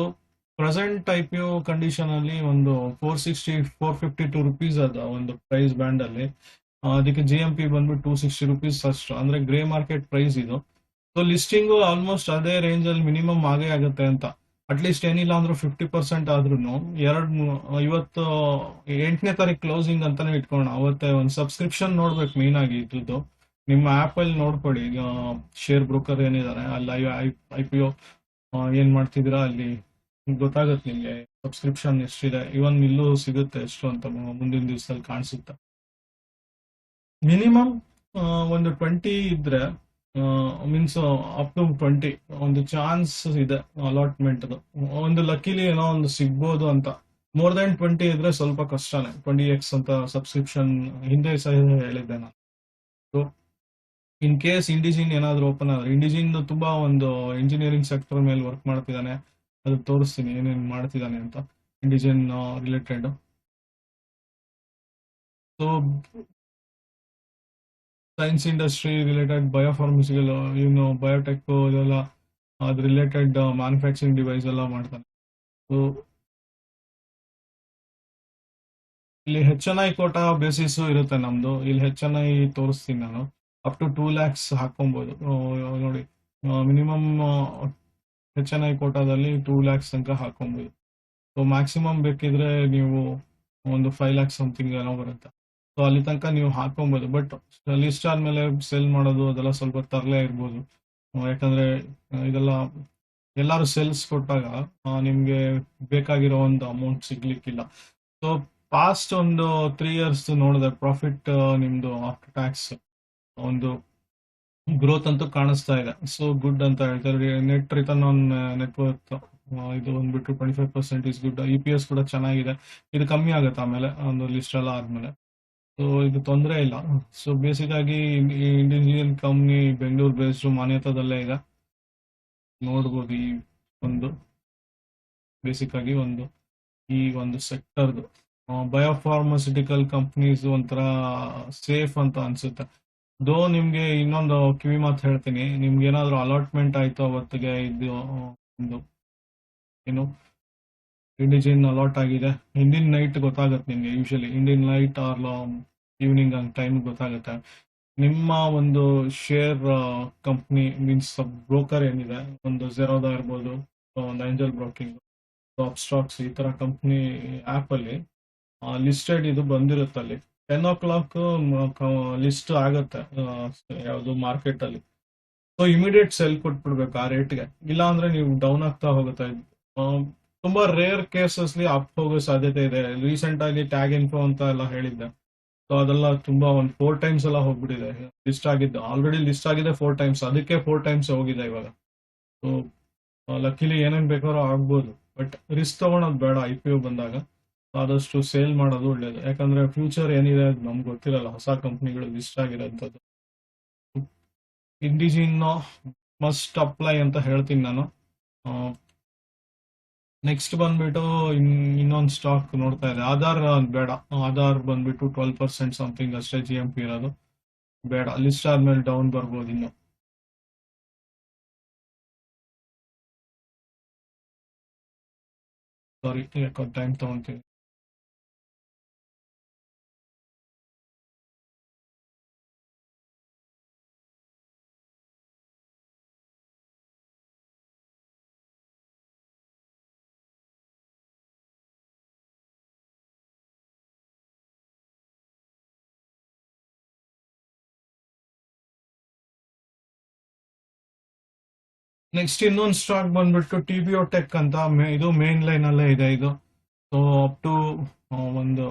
present type you condition ಅಲ್ಲಿ ಒಂದು four sixty four fifty two rupees ಅದ ಒಂದು ಪ್ರೈಸ್ ಬ್ಯಾಂಡ್ ಅಲ್ಲಿ. ಅದಕ್ಕೆ ಜಿ ಎಂ ಪಿ ಬಂದ್ಬಿಟ್ಟು ಟೂ ಸಿಕ್ಸ್ಟಿ ರುಪೀಸ್ ಅಷ್ಟು. ಅಂದ್ರೆ ಗ್ರೇ ಮಾರ್ಕೆಟ್ ಪ್ರೈಸ್ ಇದು. ಸೊ ಲಿಸ್ಟಿಂಗ್ ಆಲ್ಮೋಸ್ಟ್ ಅದೇ ರೇಂಜ್ ಅಲ್ಲಿ ಮಿನಿಮಮ್ ಆಗೇ ಆಗುತ್ತೆ ಅಂತ. ಅಟ್ಲೀಸ್ಟ್ ಏನಿಲ್ಲ ಅಂದ್ರೂ ಫಿಫ್ಟಿ ಪರ್ಸೆಂಟ್ ಆದ್ರೂ ಎರಡ್ ಇವತ್ತು ಎಂಟನೇ ತಾರೀಕು ಕ್ಲೋಸಿಂಗ್ ಅಂತಾನೆ ಇಟ್ಕೋಣ ಅವತ್ತೆ ಒಂದು ಸಬ್ಸ್ಕ್ರಿಪ್ಷನ್ ನೋಡ್ಬೇಕು ಮೇನ್ ಆಗಿ ಇದ್ರದ್ದು. ನಿಮ್ಮ ಆಪ್ ಅಲ್ಲಿ ನೋಡ್ಕೊಳ್ಳಿ. ಶೇರ್ ಬ್ರೋಕರ್ ಏನಿದ್ದಾರೆ, ಅಲ್ಲಿ ಐ ಪಿ ಒ ಏನ್ ಮಾಡ್ತಿದ್ದೀರಾ? ಅಲ್ಲಿ ಗೊತ್ತಾಗುತ್ತೆ ನಿಮ್ಗೆ ಸಬ್ಸ್ಕ್ರಿಪ್ಷನ್ ಎಷ್ಟಿದೆ. ಇವನ್ ಇಲ್ಲೂ ಸಿಗುತ್ತೆ ಎಷ್ಟು ಅಂತ ಮುಂದಿನ ದಿವಸದಲ್ಲಿ ಕಾಣಿಸುತ್ತೆ. ಮಿನಿಮಮ್ ಒಂದು ಟ್ವೆಂಟಿ ಇದ್ರೆ ಮೀನ್ಸ್ ಅಪ್ ಟು ಟ್ವೆಂಟಿ ಒಂದು ಚಾನ್ಸ್ ಇದೆ ಅಲಾಟ್ಮೆಂಟ್ ಒಂದು ಲಕ್ಕಿಲಿ ಏನೋ ಒಂದು ಸಿಗ್ಬೋದು ಅಂತ. ಮೋರ್ ದನ್ ಟ್ವೆಂಟಿ ಇದ್ರೆ ಸ್ವಲ್ಪ ಕಷ್ಟನೇ. ಟ್ವೆಂಟಿ ಎಕ್ಸ್ ಅಂತ ಸಬ್ಸ್ಕ್ರಿಪ್ಷನ್ ಹಿಂದೆ ಸಹ ಹೇಳಿದ್ದೆ ನಾನು. ಇನ್ ಕೇಸ್ ಇಂಡಿಜಿನ್ ಏನಾದ್ರು ಓಪನ್ ಆದ್ರೆ ಇಂಡಿಜಿನ್ ತುಂಬಾ ಒಂದು ಇಂಜಿನಿಯರಿಂಗ್ ಸೆಕ್ಟರ್ ಮೇಲೆ ವರ್ಕ್ ಮಾಡ್ತಿದ್ದಾನೆ. ಅದು ತೋರಿಸ್ತೀನಿ, ಏನೇನ್ ಮಾಡ್ತಿದ್ದಾನೆ ಅಂತ. ಇಂಡಿಜಿನ್ related so science industry related ಬಯೋಫಾರ್ಮಸಿಗಳು ಇವನು ಬಯೋಟೆಕ್ ಇದೆಲ್ಲ ಅದ್ ರಿಲೇಟೆಡ್ ಮ್ಯಾನುಫ್ಯಾಕ್ಚರಿಂಗ್ ಡಿವೈಸ್ ಎಲ್ಲ ಮಾಡ್ತಾನೆ. ಸೊ ಇಲ್ಲಿ H N I quota basis ಇರುತ್ತೆ ನಮ್ದು. ಇಲ್ಲಿ ಹೆಚ್ ಎನ್ ಐ ತೋರಿಸ್ತೀನಿ ನಾನು. ಅಪ್ ಟು ಟೂ ಲ್ಯಾಕ್ಸ್ ಹಾಕೊಬಹುದು ಆ, ನೋಡಿ ಮಿನಿಮಮ್ ಹೆಚ್ ಎನ್ ಐ ಕೋಟಾದಲ್ಲಿ ಟೂ ಲ್ಯಾಕ್ಸ್ ತನಕ ಹಾಕೊಬಹುದು ಸೊ ಮ್ಯಾಕ್ಸಿಮಮ್ ಬೇಕಿದ್ರೆ ನೀವು ಒಂದು ಫೈವ್ ಲ್ಯಾಕ್ಸ್ ಸಮಥಿಂಗ್ ಏನೋ ಬರುತ್ತೆ. ಸೊ ಅಲ್ಲಿ ತನಕ ನೀವು ಹಾಕೊಬೋದು ಬಟ್ ಲಿಸ್ಟ್ ಆದಮೇಲೆ ಸೆಲ್ ಮಾಡೋದು ಅದೆಲ್ಲ ಸ್ವಲ್ಪ ತರಲೇ ಇರ್ಬೋದು. ಯಾಕಂದರೆ ಇದೆಲ್ಲ ಎಲ್ಲಾರು ಸೆಲ್ಸ್ ಕೊಟ್ಟಾಗ ನಿಮಗೆ ಬೇಕಾಗಿರೋ ಒಂದು ಅಮೌಂಟ್ ಸಿಗ್ಲಿಕ್ಕಿಲ್ಲ. ಸೊ ಪಾಸ್ಟ್ ಒಂದು ತ್ರೀ ಇಯರ್ಸ್ ನೋಡಿದೆ ಪ್ರಾಫಿಟ್ ನಿಮ್ದು ಆಫ್ಟರ್ ಟ್ಯಾಕ್ಸ್ ಒಂದು ಗ್ರೋತ್ ಅಂತೂ ಕಾಣಿಸ್ತಾ ಇದೆ. ಸೊ ಗುಡ್ ಅಂತ ಹೇಳ್ತಾರೆ. ನೆಟ್ ರಿಟರ್ನ್ ಆನ್ ನೆಟ್ವರ್ಕ್ ಇದು ಬಂದ್ಬಿಟ್ಟು twenty five percent is good E P S ಕೂಡ ಚೆನ್ನಾಗಿದೆ. ಇದು ಕಮ್ಮಿ ಆಗುತ್ತೆ ಆಮೇಲೆ, ಒಂದು ಲಿಸ್ಟ್ ಎಲ್ಲ ಆದ್ಮೇಲೆ. ಸೊ ಇದು ತೊಂದರೆ ಇಲ್ಲ. ಸೊ ಬೇಸಿಕ್ ಆಗಿ ಇಂಡಿಯನ್ ಕಂಪ್ನಿ ಬೆಂಗಳೂರು ಬೇಸ್ಡ್ ಮಾನ್ಯತಾದಲ್ಲೇ ಇದೆ. ನೋಡ್ಬೋದು ಈ ಒಂದು ಬೇಸಿಕ್ ಆಗಿ ಒಂದು, ಈ ಒಂದು ಸೆಕ್ಟರ್ದು ಬಯೋಫಾರ್ಮಸ್ಯೂಟಿಕಲ್ ಕಂಪ್ನೀಸ್ ಒಂಥರ ಸೇಫ್ ಅಂತ ಅನ್ಸುತ್ತೆ. ದೋ ನಿಮ್ಗೆ ಇನ್ನೊಂದು ಕಿವಿ ಮಾತು ಹೇಳ್ತೀನಿ. ನಿಮ್ಗೆ ಏನಾದ್ರು ಅಲಾಟ್ಮೆಂಟ್ ಆಯ್ತು ಅವತ್ತಿಗೆ ಇದು, ಒಂದು, ಏನು, ಇಂಡಿಜಿನ್ ಅಲಾಟ್ ಆಗಿದೆ. ಹಿಂದಿನ ನೈಟ್ ಗೊತ್ತಾಗುತ್ತೆ ನಿಮ್ಗೆ usually Indian night or evening hang time ಗೊತ್ತಾಗುತ್ತೆ. ನಿಮ್ಮ ಒಂದು ಶೇರ್ ಕಂಪ್ನಿ ಮೀನ್ಸ್ ಬ್ರೋಕರ್ ಏನಿದೆ, ಒಂದು ಜೆರೋದಾ ಇರ್ಬೋದು ಒಂದು ಏಂಜಲ್ ಬ್ರೋಕಿಂಗ್ ಸ್ಟಾಕ್ಸ್ ಈ ತರ ಕಂಪ್ನಿ ಆಪ್ ಅಲ್ಲಿ ಲಿಸ್ಟೆಡ್ ಇದು ಬಂದಿರುತ್ತೆ ಅಲ್ಲಿ ಟೆನ್ ಓ ಕ್ಲಾಕ್ ಲಿಸ್ಟ್ ಆಗುತ್ತೆ ಯಾವುದು ಮಾರ್ಕೆಟ್ ಅಲ್ಲಿ. ಸೊ ಇಮಿಡಿಯೇಟ್ ಸೆಲ್ ಕೊಟ್ಬಿಡ್ಬೇಕು ಆ ರೇಟ್ಗೆ ಇಲ್ಲ ಅಂದ್ರೆ ನೀವು ಡೌನ್ ಆಗ್ತಾ ಹೋಗುತ್ತೆ. ತುಂಬಾ ರೇರ್ ಕೇಸಸ್ಲಿ ಅಪ್ ಹೋಗೋ ಸಾಧ್ಯತೆ ಇದೆ. ರೀಸೆಂಟ್ ಆಗಿ ಟ್ಯಾಗ್ ಇನ್ಫೋ ಅಂತ ಎಲ್ಲ ಹೇಳಿದ್ದೆ. ಸೊ ಅದೆಲ್ಲ ತುಂಬಾ ಒಂದು ಫೋರ್ ಟೈಮ್ಸ್ ಎಲ್ಲ ಹೋಗ್ಬಿಟ್ಟಿದೆ. ಲಿಸ್ಟ್ ಆಗಿದ್ದು ಆಲ್ರೆಡಿ ಲಿಸ್ಟ್ ಆಗಿದೆ ಫೋರ್ ಟೈಮ್ಸ್ ಅದಕ್ಕೆ ಫೋರ್ ಟೈಮ್ಸ್ ಹೋಗಿದೆ ಇವಾಗ. ಸೊ ಲಕ್ಕಿಲಿ ಏನೇನ್ ಬೇಕಾದ್ರೂ ಆಗ್ಬೋದು. ಬಟ್ ರಿಸ್ಕ್ ತಗೊಳೋದು ಬೇಡ ಐ ಪಿ ಒ ಬಂದಾಗ. ಆದಷ್ಟು ಸೇಲ್ ಮಾಡೋದು ಒಳ್ಳೇದು. ಯಾಕಂದ್ರೆ ಫ್ಯೂಚರ್ ಏನಿದೆ ಅದು ನಮ್ಗೆ ಗೊತ್ತಿರಲ್ಲ. ಹೊಸ ಕಂಪ್ನಿಗಳು ಲಿಸ್ಟ್ ಆಗಿರೋಂಥದ್ದು. ಇಂಡಿಜಿನ್ ಮಸ್ಟ್ ಅಪ್ಲೈ ಅಂತ ಹೇಳ್ತೀನಿ ನಾನು. ನೆಕ್ಸ್ಟ್ ಬಂದ್ಬಿಟ್ಟು ಇನ್ನೊಂದು ಸ್ಟಾಕ್ ನೋಡ್ತಾ ಇದೆ ಆಧಾರ್ ಬೇಡ. ಆಧಾರ್ ಬಂದ್ಬಿಟ್ಟು ಟ್ವೆಲ್ ಪರ್ಸೆಂಟ್ ಸಮಥಿಂಗ್ ಅಷ್ಟೇ ಜಿ ಎಂ ಪಿ ಇರೋದು. ಬೇಡ. ಲಿಸ್ಟ್ ಆದ್ಮೇಲೆ ಡೌನ್ ಬರ್ಬೋದು ಇನ್ನು. ಸಾರಿ ಯಾಕೋ ಟೈಮ್ ತಗೊಂತೀನಿ. ನೆಕ್ಸ್ಟ್ ಇನ್ನೊಂದು ಸ್ಟಾಕ್ ಬಂದ್ಬಿಟ್ಟು ಟಿ ಬಿ ಟೆಕ್ ಅಂತ ಇದು ಮೇನ್ ಲೈನ್ ಅಲ್ಲೇ ಇದೆ ಇದು. ಸೊ ಅಪ್ ಟು ಒಂದು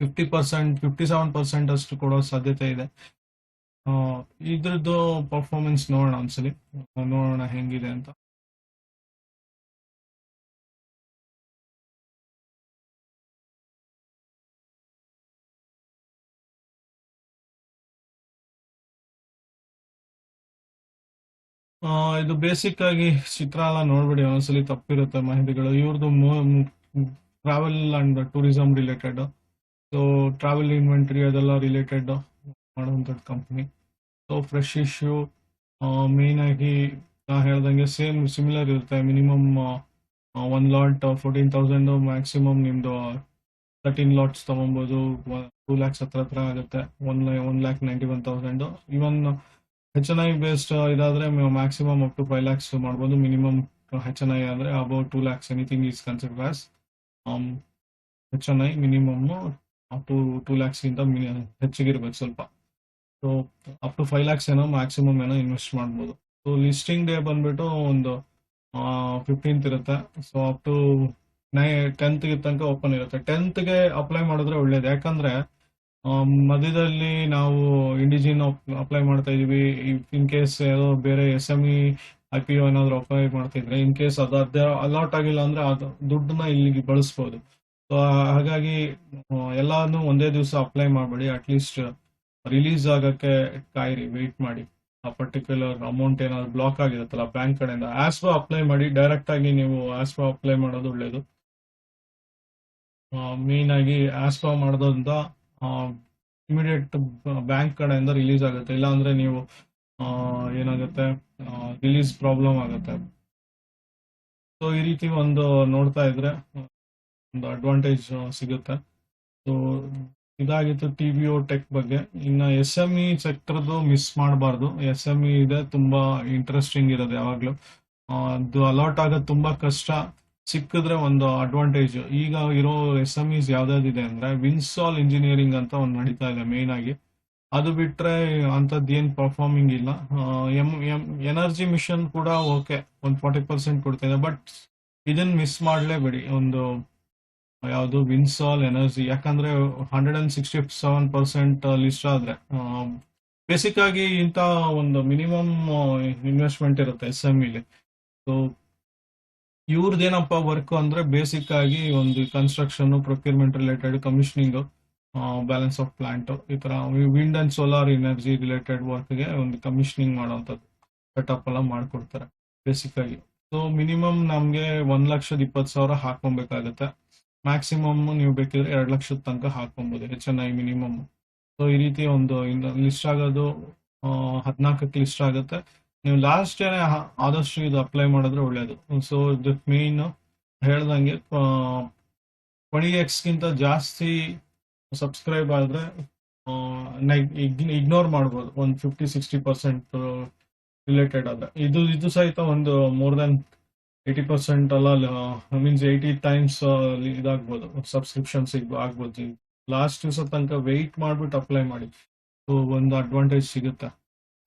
fifty percent fifty seven percent ಅಷ್ಟು ಕೊಡೋ ಸಾಧ್ಯತೆ ಇದೆ. ಇದ್ರದ್ದು ಪರ್ಫಾರ್ಮೆನ್ಸ್ ನೋಡೋಣ ಒಂದ್ಸಲಿ. ನೋಡೋಣ ಹೆಂಗಿದೆ ಅಂತ. ಇದು ಬೇಸಿಕ್ ಆಗಿ ಚಿತ್ರ ಎಲ್ಲ ನೋಡ್ಬಿಡಿ, ಒಂದ್ಸಲಿ ತಪ್ಪಿರುತ್ತೆ ಮಾಹಿತಿಗಳು. ಇವ್ರದ್ದು travel and tourism related so travel inventory ಅದೆಲ್ಲ ರಿಲೇಟೆಡ್ ಮಾಡುವಂಥದ್ದು company so fresh issue main ಆಗಿ ನಾ ಹೇಳ್ದಂಗೆ ಸೇಮ್ ಸಿಮಿಲರ್ ಇರುತ್ತೆ. Minimum one lot fourteen thousand maximum ನಿಮ್ದು ತರ್ಟೀನ್ ಲಾಟ್ಸ್ ತಗೊಬೋದು. ಟೂ ಲ್ಯಾಕ್ಸ್ ಹತ್ರ ಹತ್ರ ಆಗುತ್ತೆ. One one lakh ninety one thousand even H N I based ಇದಾದ್ರೆ maximum up to five lakhs ಮಾಡ್ಬೋದು. ಮಿನಿಮಮ್ ಹೆಚ್ ಎನ್ ಐ ಅಂದ್ರೆ about two lakhs anything is consider as H N I minimum up to two lakhs ಗಿಂತ ಹೆಚ್ಚಿಗಿರ್ಬೇಕು ಸ್ವಲ್ಪ. So up to five lakhs ಏನೋ ಮ್ಯಾಕ್ಸಿಮಮ್ ಏನೋ ಇನ್ವೆಸ್ಟ್ ಮಾಡ್ಬೋದು. ಸೊ ಲಿಸ್ಟಿಂಗ್ ಡೇ ಬಂದ್ಬಿಟ್ಟು ಒಂದು ಫಿಫ್ಟೀನ್ತ್ ಇರುತ್ತೆ. ಸೊ ಅಪ್ ಟು ನೈ ಟೆಂತ್ಗೆ ತನಕ ಓಪನ್ ಇರುತ್ತೆ. ಟೆಂತ್ಗೆ ಅಪ್ಲೈ ಮಾಡಿದ್ರೆ ಒಳ್ಳೇದು. ಯಾಕಂದ್ರೆ ಮಧ್ಯದಲ್ಲಿ ನಾವು ಇಂಡಿಜಿನ್ ಅಪ್ಲೈ ಮಾಡ್ತಾ ಇದೀವಿ ಇನ್ ಕೇಸ್ ಏನೋ ಬೇರೆ S M E I P O ಏನಾದ್ರು ಅಪ್ಲೈ ಮಾಡ್ತಿದ್ರೆ ಇನ್ ಕೇಸ್ ಅದು ಅದೇ ಅಲಾಟ್ ಆಗಿಲ್ಲ ಅಂದ್ರೆ ಅದು ದುಡ್ಡನ್ನ ಇಲ್ಲಿಗೆ ಬಳಸ್ಬೋದು. ಸೊ ಹಾಗಾಗಿ ಎಲ್ಲಾನು ಒಂದೇ ದಿವಸ ಅಪ್ಲೈ ಮಾಡಬೇಡಿ. ಅಟ್ಲೀಸ್ಟ್ ರಿಲೀಸ್ ಆಗಕ್ಕೆ ಕಾಯಿರಿ ವೇಟ್ ಮಾಡಿ. ಆ ಪರ್ಟಿಕ್ಯುಲರ್ ಅಮೌಂಟ್ ಏನಾದ್ರು ಬ್ಲಾಕ್ ಆಗಿರುತ್ತಲ್ಲ ಬ್ಯಾಂಕ್ ಕಡೆಯಿಂದ. ಆಸ್ಪಾ ಅಪ್ಲೈ ಮಾಡಿ. ಡೈರೆಕ್ಟ್ ಆಗಿ ನೀವು ಆಸ್ಪಾ ಅಪ್ಲೈ ಮಾಡೋದು ಒಳ್ಳೇದು. ಮೇನ್ ಆಗಿ ಆಸ್ಪಾ ಮಾಡೋದ್ರಿಂದ ಇಮಿಡಿಯೇಟ್ ಬ್ಯಾಂಕ್ ಕಡೆಯಿಂದ ರಿಲೀಸ್ ಆಗುತ್ತೆ. ಇಲ್ಲ ಅಂದ್ರೆ ನೀವು ಏನಾಗುತ್ತೆ? ರಿಲೀಸ್ ಪ್ರಾಬ್ಲಮ್ ಆಗುತ್ತೆ. ಸೊ ಈ ರೀತಿ ಒಂದು ನೋಡ್ತಾ ಇದ್ರೆ, ಒಂದು ಅಡ್ವಾಂಟೇಜ್ ಸಿಗುತ್ತೆ. ಸೊ ಇದಾಗಿತ್ತು ಟಿ ವಿ ಓ ಟೆಕ್ ಬಗ್ಗೆ. ಇನ್ನು ಎಸ್ ಎಂ ಇ ಸೆಕ್ಟರ್ದು ಮಿಸ್ ಮಾಡಬಾರ್ದು. ಎಸ್ ಎಂ ಇ ಇದೆ, ತುಂಬಾ ಇಂಟ್ರೆಸ್ಟಿಂಗ್ ಇರೋದು ಯಾವಾಗಲೂ. ಅದು ಅಲಾಟ್ ಆಗೋದು ತುಂಬಾ ಕಷ್ಟ. ಸಿಕ್ಕಿದ್ರೆ ಒಂದು ಅಡ್ವಾಂಟೇಜ್ ಈಗ ಇರೋ ಎಸ್ ಎಂ ಇಸ್ ಯಾವ್ದಾದಿದೆ ಅಂದ್ರೆ ವಿನ್ಸಾಲ್ ಇಂಜಿನಿಯರಿಂಗ್ ಅಂತ ಒಂದು ನಡೀತಾ ಇದೆ ಮೇನ್ ಆಗಿ. ಅದು ಬಿಟ್ರೆ ಅಂಥದ್ದು ಏನ್ ಪರ್ಫಾರ್ಮಿಂಗ್ ಇಲ್ಲ. ಎಂ ಎಂ ಎನರ್ಜಿ ಮಿಷನ್ ಕೂಡ ಓಕೆ ಒಂದ್ ಫಾರ್ಟಿ ಪರ್ಸೆಂಟ್ ಕೊಡ್ತಾ ಬಟ್ ಇದನ್ನ ಮಿಸ್ ಮಾಡ್ಲೇಬೇಡಿ. ಒಂದು, ಯಾವುದು ವಿನ್ಸಾಲ್ ಎನರ್ಜಿ ಯಾಕಂದ್ರೆ hundred and sixty seven percent list ಆದ್ರೆ ಬೇಸಿಕ್ ಆಗಿ ಇಂಥ ಒಂದು ಮಿನಿಮಮ್ ಇನ್ವೆಸ್ಟ್ಮೆಂಟ್ ಇರುತ್ತೆ ಎಸ್ ಎಂ ಇಲಿ ಸೊ ಇವ್ರದ್ದೇನಪ್ಪ ವರ್ಕ್ ಅಂದ್ರೆ ಬೇಸಿಕ್ ಆಗಿ ಒಂದು construction procurement related commissioning balance of plant ಈ ತರ wind and solar energy related ವರ್ಕ್ಗೆ ಒಂದು ಕಮಿಷನಿಂಗ್ ಮಾಡುವಂಥದ್ದು ಸೆಟಪ್ ಎಲ್ಲ ಮಾಡ್ಕೊಡ್ತಾರೆ ಬೇಸಿಕ್ ಆಗಿ. ಸೊ ಮಿನಿಮಮ್ ನಮಗೆ ಒಂದ್ ಲಕ್ಷದ ಇಪ್ಪತ್ತು ಸಾವಿರ ಹಾಕೊಬೇಕಾಗತ್ತೆ ಮ್ಯಾಕ್ಸಿಮಮ್ ನೀವು ಬೇಕಿದ್ರೆ ಎರಡು ಲಕ್ಷದ ತನಕ ಹಾಕೊಬಹುದು H N I minimum so ಈ ರೀತಿ ಒಂದು ಲಿಸ್ಟ್ ಆಗೋದು ಹದಿನಾಲ್ಕಕ್ಕೆ ಲಿಸ್ಟ್ ಆಗುತ್ತೆ. ನೀವು ಲಾಸ್ಟ್ ಇಯರ್ ಆದಷ್ಟು ಇದು ಅಪ್ಲೈ ಮಾಡಿದ್ರೆ ಒಳ್ಳೇದು. ಸೊ ಇದು ಮೇನ್ ಹೇಳ್ದಂಗೆ ಟ್ವೆಂಟಿ ಎಕ್ಸ್ಗಿಂತ ಜಾಸ್ತಿ ಸಬ್ಸ್ಕ್ರೈಬ್ ಆದರೆ ಇಗ್ನೋರ್ ಮಾಡ್ಬೋದು. ಒಂದು ಫಿಫ್ಟಿ ಸಿಕ್ಸ್ಟಿ ಪರ್ಸೆಂಟ್ ರಿಲೇಟೆಡ್ ಆದರೆ. ಇದು ಇದು ಸಹಿತ ಒಂದು ಮೋರ್ ದೆನ್ ಏಯ್ಟಿ ಪರ್ಸೆಂಟ್ ಅಲ್ಲ ಮೀನ್ಸ್ ಏಯ್ಟಿ ಟೈಮ್ಸ್ ಇದಾಗ್ಬೋದು. ಸಬ್ಸ್ಕ್ರಿಪ್ಷನ್ಸ್ ಆಗ್ಬೋದು. ಲಾಸ್ಟ್ ದಿವಸ ತನಕ ವೆಯ್ಟ್ ಮಾಡ್ಬಿಟ್ಟು ಅಪ್ಲೈ ಮಾಡಿ. ಸೊ ಒಂದು ಅಡ್ವಾಂಟೇಜ್ ಸಿಗುತ್ತೆ.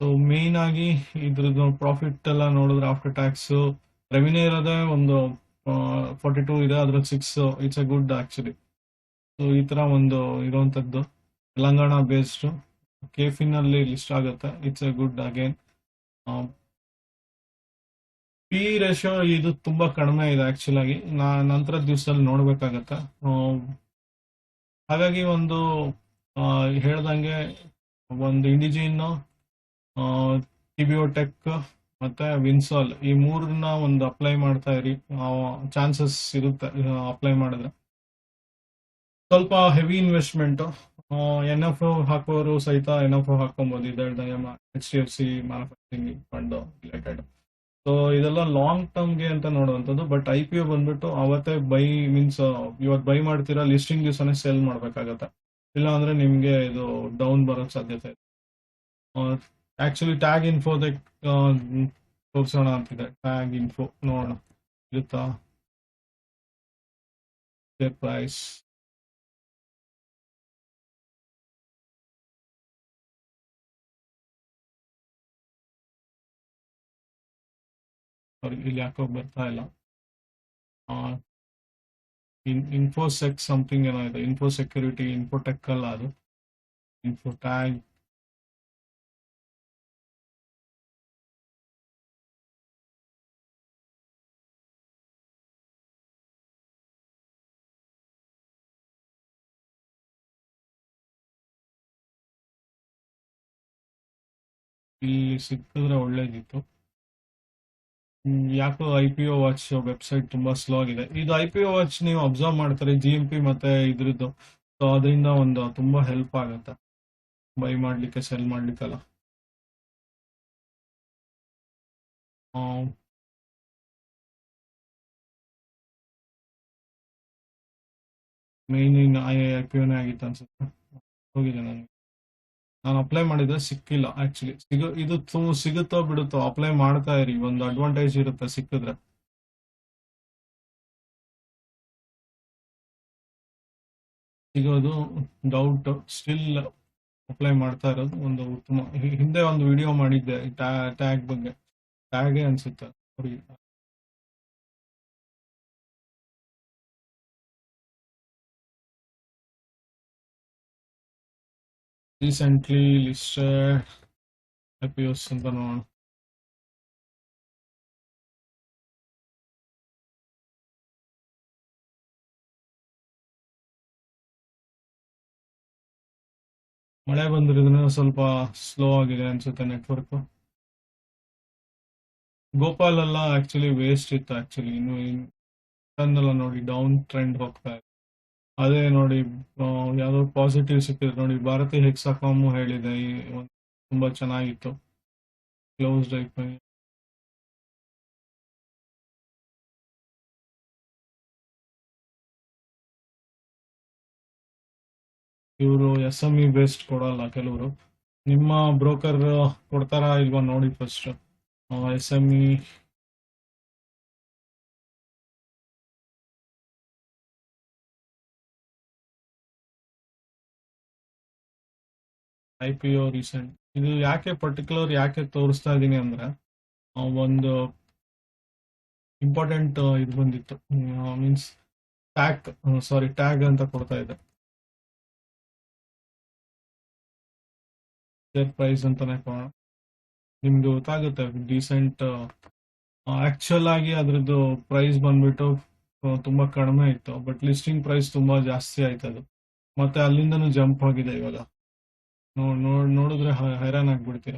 ಸೊ ಮೇನ್ ಆಗಿ ಇದ್ರದ್ದು ಪ್ರಾಫಿಟ್ ಎಲ್ಲ ನೋಡಿದ್ರೆ ಆಫ್ಟರ್ ಟ್ಯಾಕ್ಸ್ ರೆವಿನ್ಯೂ ಇರೋದೇ ಒಂದು ಫಾರ್ಟಿ ಟೂ ಇದೆ ಅದ್ರಲ್ಲಿ six it's a good actually so ಈ ತರ ಒಂದು ಇರುವಂತದ್ದು, ತೆಲಂಗಾಣ ಬೇಸ್ಡ್ ಕೆಫಿನ್ ಅಲ್ಲಿ ಲಿಸ್ಟ್ ಆಗುತ್ತೆ it's a good again P ratio ಇದು ತುಂಬಾ ಕಡಿಮೆ ಇದೆ ಆಕ್ಚುಲ್ ಆಗಿ, ನಾ ನಂತರ ದಿವಸದಲ್ಲಿ ನೋಡ್ಬೇಕಾಗತ್ತೆ. ಹಾಗಾಗಿ ಒಂದು ಹೇಳ್ದಂಗೆ, ಒಂದು ಇಂಡಿಜಿನ್ ಟಿಬಿಒ ಟೆಕ್ ಮತ್ತೆ ವಿನ್ಸಾಲ್ ಈ ಮೂರನ್ನ ಒಂದು ಅಪ್ಲೈ ಮಾಡ್ತಾ ಇರಿ. ಚಾನ್ಸಸ್ ಇರುತ್ತೆ ಅಪ್ಲೈ ಮಾಡಿದ್ರೆ. ಸ್ವಲ್ಪ ಹೆವಿ ಇನ್ವೆಸ್ಟ್ಮೆಂಟ್ ಎನ್ ಎಫ್ ಹಾಕೋರು ಸಹಿತ ಎನ್ ಎಫ್ ಹಾಕೊಬಹುದು ಇದೇ H D F C manufacturing fund related so ಇದೆಲ್ಲ ಲಾಂಗ್ ಟರ್ಮ್ಗೆ ಅಂತ ನೋಡುವಂಥದ್ದು. ಬಟ್ ಐ ಪಿ ಒ ಬಂದ್ಬಿಟ್ಟು ಅವತ್ತೇ ಬೈ ಮೀನ್ಸ್ ಇವತ್ತು ಬೈ ಮಾಡ್ತೀರಾ ಲಿಸ್ಟಿಂಗ್ ದಿವಸನೇ ಸೇಲ್ ಮಾಡ್ಬೇಕಾಗತ್ತೆ. ಇಲ್ಲ ಅಂದ್ರೆ ನಿಮ್ಗೆ ಇದು ಡೌನ್ ಬರೋಕ್ ಸಾಧ್ಯತೆ ಇದೆ ಆಕ್ಚುಲಿ ಟ್ಯಾಗ್ ಇನ್ಫೋದೆ ತೋರಿಸೋಣ ಅಂತಿದೆ ಟ್ಯಾಗ್ ಇನ್ಫೋ ನೋಡೋಣ ಇರುತ್ತಾ ಪ್ರೈಸ್ ಸಾರಿ ಇಲ್ಲಿ ಯಾಕೋ ಬರ್ತಾ ಇಲ್ಲ ಇನ್ಫೋಸೆಕ್ ಸಮಥಿಂಗ್ ಏನೋ ಇದೆ ಇನ್ಫೋ ಸೆಕ್ಯೂರಿಟಿ ಇನ್ಫೋಟೆಕ್ ಅಲ್ಲ ಅದು ಇನ್ಫೋ ಟ್ಯಾಗ್ ಇಲ್ಲಿ ಸಿಕ್ಕಿದ್ರೆ ಒಳ್ಳೇದಿತ್ತು. ಯಾಕೋ I P O watch website ತುಂಬಾ ಸ್ಲೋ ಆಗಿದೆ. ಇದು ಐ ಪಿ ಒ ವಾಚ್ ನೀವು ಅಬ್ಸರ್ವ್ ಮಾಡ್ತಾರೆ ಜಿ ಎಂ ಪಿ ಮತ್ತೆ ಇದ್ರದ್ದು. ಸೊ ಅದರಿಂದ ಒಂದು ತುಂಬಾ ಹೆಲ್ಪ್ ಆಗುತ್ತೆ. ಬೈ ಮಾಡ್ಲಿಕ್ಕೆ sell ಮಾಡ್ಲಿಕ್ಕೆಲ್ಲ. Main in I I P ಒನೇ ಆಗಿತ್ತು ಅನ್ಸುತ್ತೆ. ಹೋಗಿದೆ ನನಗೆ ನಾನು ಅಪ್ಲೈ ಮಾಡಿದ್ರೆ ಸಿಕ್ಕಿಲ್ಲ ಆಕ್ಚುಲಿ ಸಿಗ, ಇದು ತುಂಬ ಸಿಗುತ್ತೋ ಬಿಡುತ್ತೋ ಅಪ್ಲೈ ಮಾಡ್ತಾ ಇರಿ, ಒಂದು ಅಡ್ವಾಂಟೇಜ್ ಇರುತ್ತೆ ಸಿಕ್ಕಿದ್ರೆ. ಸಿಗೋದು ಡೌಟ್ ಸ್ಟಿಲ್ ಅಪ್ಲೈ ಮಾಡ್ತಾ ಇರೋದು ಒಂದು ಉತ್ತಮ ಹಿಂದೆ ಒಂದು ವಿಡಿಯೋ ಮಾಡಿದ್ದೆ ಟ್ಯಾಗ್ ಬಗ್ಗೆ. ಟ್ಯಾಗೇ ಅನ್ಸುತ್ತೆ sorry. ರೀಸೆಂಟ್ಲಿ ಲಿಸ್ಟೆಡ್ ಎಪಿಯೋಸ್ ಅಂತ ನೋಡೋಣ ಮಳೆ ಬಂದಿರೋದ್ರಿಂದ ಸ್ವಲ್ಪ ಸ್ಲೋ ಆಗಿದೆ ಅನ್ಸುತ್ತೆ ನೆಟ್ವರ್ಕ್ ಗೋಪಾಲ್ ಎಲ್ಲ ಆಕ್ಚುಲಿ ವೇಸ್ಟ್ ಇತ್ತು ಆಕ್ಚುಲಿ ಇನ್ನು ಎಲ್ಲ ನೋಡಿ ಡೌನ್ ಟ್ರೆಂಡ್ ಹೋಗ್ತಾ ಇದೆ. ಅದೇ ನೋಡಿ ಯಾವುದೋ ಪಾಸಿಟಿವ್ ಸಿಕ್ಕಿದೆ. ನೋಡಿ, ಭಾರತಿ ಹೆಕ್ಸಾಕಾಮು ಹೇಳಿದೆ, ಈ ಒಂದು ಚೆನ್ನಾಗಿತ್ತು. ಕ್ಲೋಸ್ ಟೈಪ್ ಇವರು ಎಸ್ ಎಂ ಇ ಬೇಸ್ಡ್ ಕೊಡಲ್ಲ ಕೆಲವರು. ನಿಮ್ಮ ಬ್ರೋಕರ್ ಕೊಡ್ತಾರಾ ಇಲ್ವಾ ನೋಡಿ first S M E I P O recent. ಇದು ಯಾಕೆ ಪರ್ಟಿಕ್ಯುಲರ್ ಯಾಕೆ ತೋರಿಸ್ತಾ ಇದ್ದೀನಿ ಅಂದ್ರೆ ಒಂದು ಇಂಪಾರ್ಟೆಂಟ್ ಇದು ಬಂದಿತ್ತು. ಮೀನ್ಸ್ ಟ್ಯಾಗ್ ಸಾರಿ ಟ್ಯಾಗ್ ಅಂತ ಕೊಡ್ತಾ ಇದೆ. ಪ್ರೈಸ್ ಅಂತಾನೆ ಕೊಡೋಣ. ನಿಮ್ಗೆ ಗೊತ್ತಾಗುತ್ತೆ ಡೀಸೆಂಟ್ ಆಕ್ಚುಯಲ್ ಆಗಿ ಅದ್ರದ್ದು ಪ್ರೈಸ್ ಬಂದ್ಬಿಟ್ಟು ತುಂಬಾ ಕಡಿಮೆ ಇತ್ತು ಬಟ್ ಲಿಸ್ಟಿಂಗ್ ಪ್ರೈಸ್ ತುಂಬಾ ಜಾಸ್ತಿ ಆಯ್ತು ಅದು ಮತ್ತೆ ಅಲ್ಲಿಂದನೂ ಜಂಪ್ ಆಗಿದೆ ಇವಾಗ. ನೋಡ್ ನೋಡ್ ನೋಡಿದ್ರೆ ಹೈರಾಣ ಆಗ್ಬಿಡ್ತೀರ.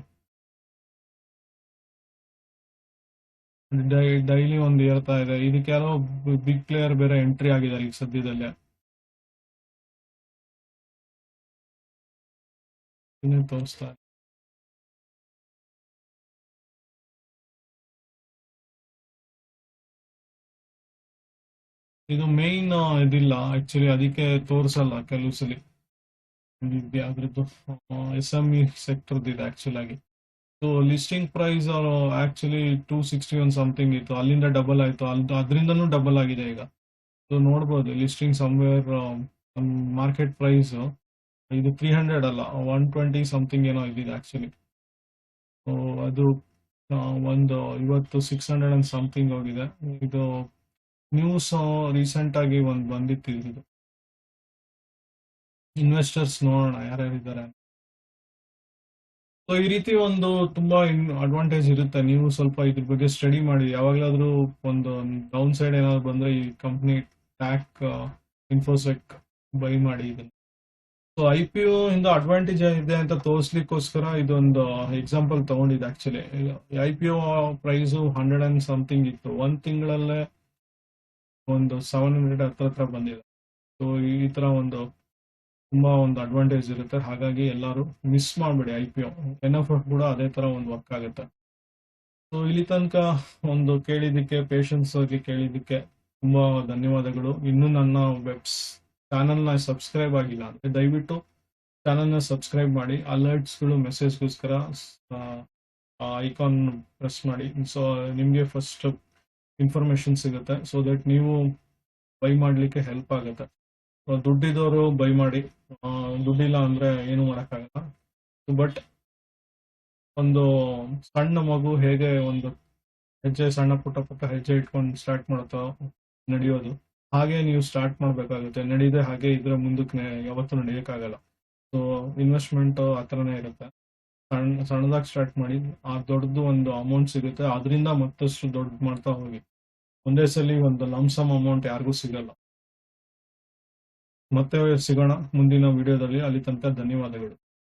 ಡೈಲಿ ಒಂದು ಏರ್ತಾ ಇದೆ. ಇದಕ್ಕೆ ಯಾರೋ ಬಿಗ್ ಪ್ಲೇಯರ್ ಬೇರೆ ಎಂಟ್ರಿ ಆಗಿದೆ ಈಗ ಸದ್ಯದಲ್ಲೇ. ತೋರಿಸ್ತಾ. ಇದು ಮೇನ್ ಇದಿಲ್ಲ. ಆಕ್ಚುಲಿ ಅದಕ್ಕೆ ತೋರಿಸಲ್ಲ ಕೆಲವು ಸಲ ಇದು ಅದ್ರದ್ದು ಎಸ್ ಎಂ ಇ ಸೆಕ್ಟರ್ದು ಇದೆ ಆಕ್ಚುಲ್ ಆಗಿ. So listing price actually two sixty one something ಇತ್ತು. ಅಲ್ಲಿಂದ ಡಬಲ್ ಆಯ್ತು. ಅಲ್ಲಿ ಅದರಿಂದನೂ ಡಬಲ್ ಆಗಿದೆ ಈಗ. ಸೊ ನೋಡ್ಬೋದು ಲಿಸ್ಟಿಂಗ್ ಸಮ್ವೇರ್ ಮಾರ್ಕೆಟ್ ಪ್ರೈಸ್ ಇದು ತ್ರೀ ಹಂಡ್ರೆಡ್ ಅಲ್ಲ ಒನ್ ಟ್ವೆಂಟಿ ಸಮಥಿಂಗ್ ಏನೋ ಇದೆ ಆಕ್ಚುಲಿ ಸೊ ಅದು ಒಂದು ಇವತ್ತು ಸಿಕ್ಸ್ ಹಂಡ್ರೆಡ್ ಅಂಡ್ ಸಮಥಿಂಗ್ ಹೋಗಿದೆ ಇದು ನ್ಯೂಸ್ ರೀಸೆಂಟ್ ಆಗಿ ಒಂದು ಬಂದಿತ್ತು ಇದ್ರದ್ದು. ಇನ್ವೆಸ್ಟರ್ಸ್ ನೋಡೋಣ ಯಾರ್ಯಾರಿದ್ದಾರೆ ಸೊ ಈ ರೀತಿ ಒಂದು ತುಂಬಾ ಅಡ್ವಾಂಟೇಜ್ ಇರುತ್ತೆ. ನೀವು ಸ್ವಲ್ಪ ಇದ್ರ ಬಗ್ಗೆ ಸ್ಟಡಿ ಮಾಡಿ. ಯಾವಾಗ್ಲಾದ್ರೂ ಒಂದು ಡೌನ್ ಸೈಡ್ ಏನಾದ್ರು ಬಂದ್ರೆ ಈ ಕಂಪ್ನಿ ಟ್ಯಾಕ್ ಇನ್ಫೋಸೆಕ್ ಬೈ ಮಾಡಿ ಇದನ್ನ. ಸೊ ಐ ಪಿ ಒ ಇಂದ ಅಡ್ವಾಂಟೇಜ್ ಇದೆ ಅಂತ ತೋರಿಸ್ಲಿಕ್ಕೋಸ್ಕರ ಇದೊಂದು ಎಕ್ಸಾಂಪಲ್ ತಗೊಂಡಿದೆ actually I P O price hundred and something ಇತ್ತು. ಒನ್ ತಿಂಗಳಲ್ಲೇ ಒಂದು ಸೆವೆನ್ ಹಂಡ್ರೆಡ್ ಹತ್ರ ಹತ್ರ ಬಂದಿದೆ. ಸೊ ಈ ತರ ಒಂದು ತುಂಬಾ ಒಂದು ಅಡ್ವಾಂಟೇಜ್ ಇರುತ್ತೆ. ಹಾಗಾಗಿ ಎಲ್ಲರೂ ಮಿಸ್ ಮಾಡಬೇಡಿ ಐ ಪಿ ಒ ಎನ್ ಕೂಡ ಅದೇ ತರ ಒಂದು ವರ್ಕ್ ಆಗುತ್ತೆ. ಸೊ ಇಲ್ಲಿ ತನಕ ಒಂದು ಕೇಳಿದ್ದಕ್ಕೆ ಪೇಷನ್ಸ್ ಆಗಿ ಕೇಳಿದ್ದಕ್ಕೆ ತುಂಬಾ ಧನ್ಯವಾದಗಳು. ಇನ್ನು ನನ್ನ ವೆಬ್ಸ್ ಚಾನಲ್ನ ಸಬ್ಸ್ಕ್ರೈಬ್ ಆಗಿಲ್ಲ ಅಂದ್ರೆ ದಯವಿಟ್ಟು ಚಾನಲ್ನ ಸಬ್ಸ್ಕ್ರೈಬ್ ಮಾಡಿ. ಅಲರ್ಟ್ಸ್ಗಳು ಮೆಸೇಜ್ಗೋಸ್ಕರ ಐಕಾನ್ ಪ್ರೆಸ್ ಮಾಡಿ. ಸೊ ನಿಮಗೆ ಫಸ್ಟ್ ಇನ್ಫಾರ್ಮೇಶನ್ ಸಿಗುತ್ತೆ. ಸೊ ದಟ್ ನೀವು ಬೈ ಮಾಡಲಿಕ್ಕೆ ಹೆಲ್ಪ್ ಆಗುತ್ತೆ. ದುಡ್ಡಿದವರು ಬೈ ಮಾಡಿ ದುಡ್ಡಿಲ್ಲ ಅಂದ್ರೆ ಏನು ಮಾಡೋಕ್ಕಾಗಲ್ಲ. ಬಟ್ ಒಂದು ಸಣ್ಣ ಮಗು ಹೇಗೆ ಒಂದು ಹೆಜ್ಜೆ, ಸಣ್ಣ ಪುಟ್ಟ ಪುಟ್ಟ ಹೆಜ್ಜೆ ಇಟ್ಕೊಂಡು ಸ್ಟಾರ್ಟ್ ಮಾಡುತ್ತೋ, ನಡೆಯೋದು, ಹಾಗೆ ನೀವು ಸ್ಟಾರ್ಟ್ ಮಾಡಬೇಕಾಗುತ್ತೆ. ನಡೀದೆ ಹಾಗೆ ಇದ್ರೆ ಮುಂದಕ್ಕೆ ಯಾವತ್ತೂ ನಡೆಯೋಕ್ಕಾಗಲ್ಲ. ಸೊ ಇನ್ವೆಸ್ಟ್ಮೆಂಟ್ ಆ ಥರನೇ ಇರುತ್ತೆ. ಸಣ್ಣ ಸಣ್ಣದಾಗಿ ಸ್ಟಾರ್ಟ್ ಮಾಡಿ, ಆ ದೊಡ್ಡದು ಒಂದು ಅಮೌಂಟ್ ಸಿಗುತ್ತೆ. ಅದರಿಂದ ಮತ್ತಷ್ಟು ದೊಡ್ಡ ಮಾಡ್ತಾ ಹೋಗಿ. ಒಂದೇ ಸಲ ಒಂದು ಲಂಸಮ್ ಅಮೌಂಟ್ ಯಾರಿಗೂ ಸಿಗಲ್ಲ. ಮತ್ತೆ ಸಿಗೋಣ ಮುಂದಿನ ವಿಡಿಯೋದಲ್ಲಿ. ಅಲ್ಲಿ ತನಕ ಧನ್ಯವಾದಗಳು.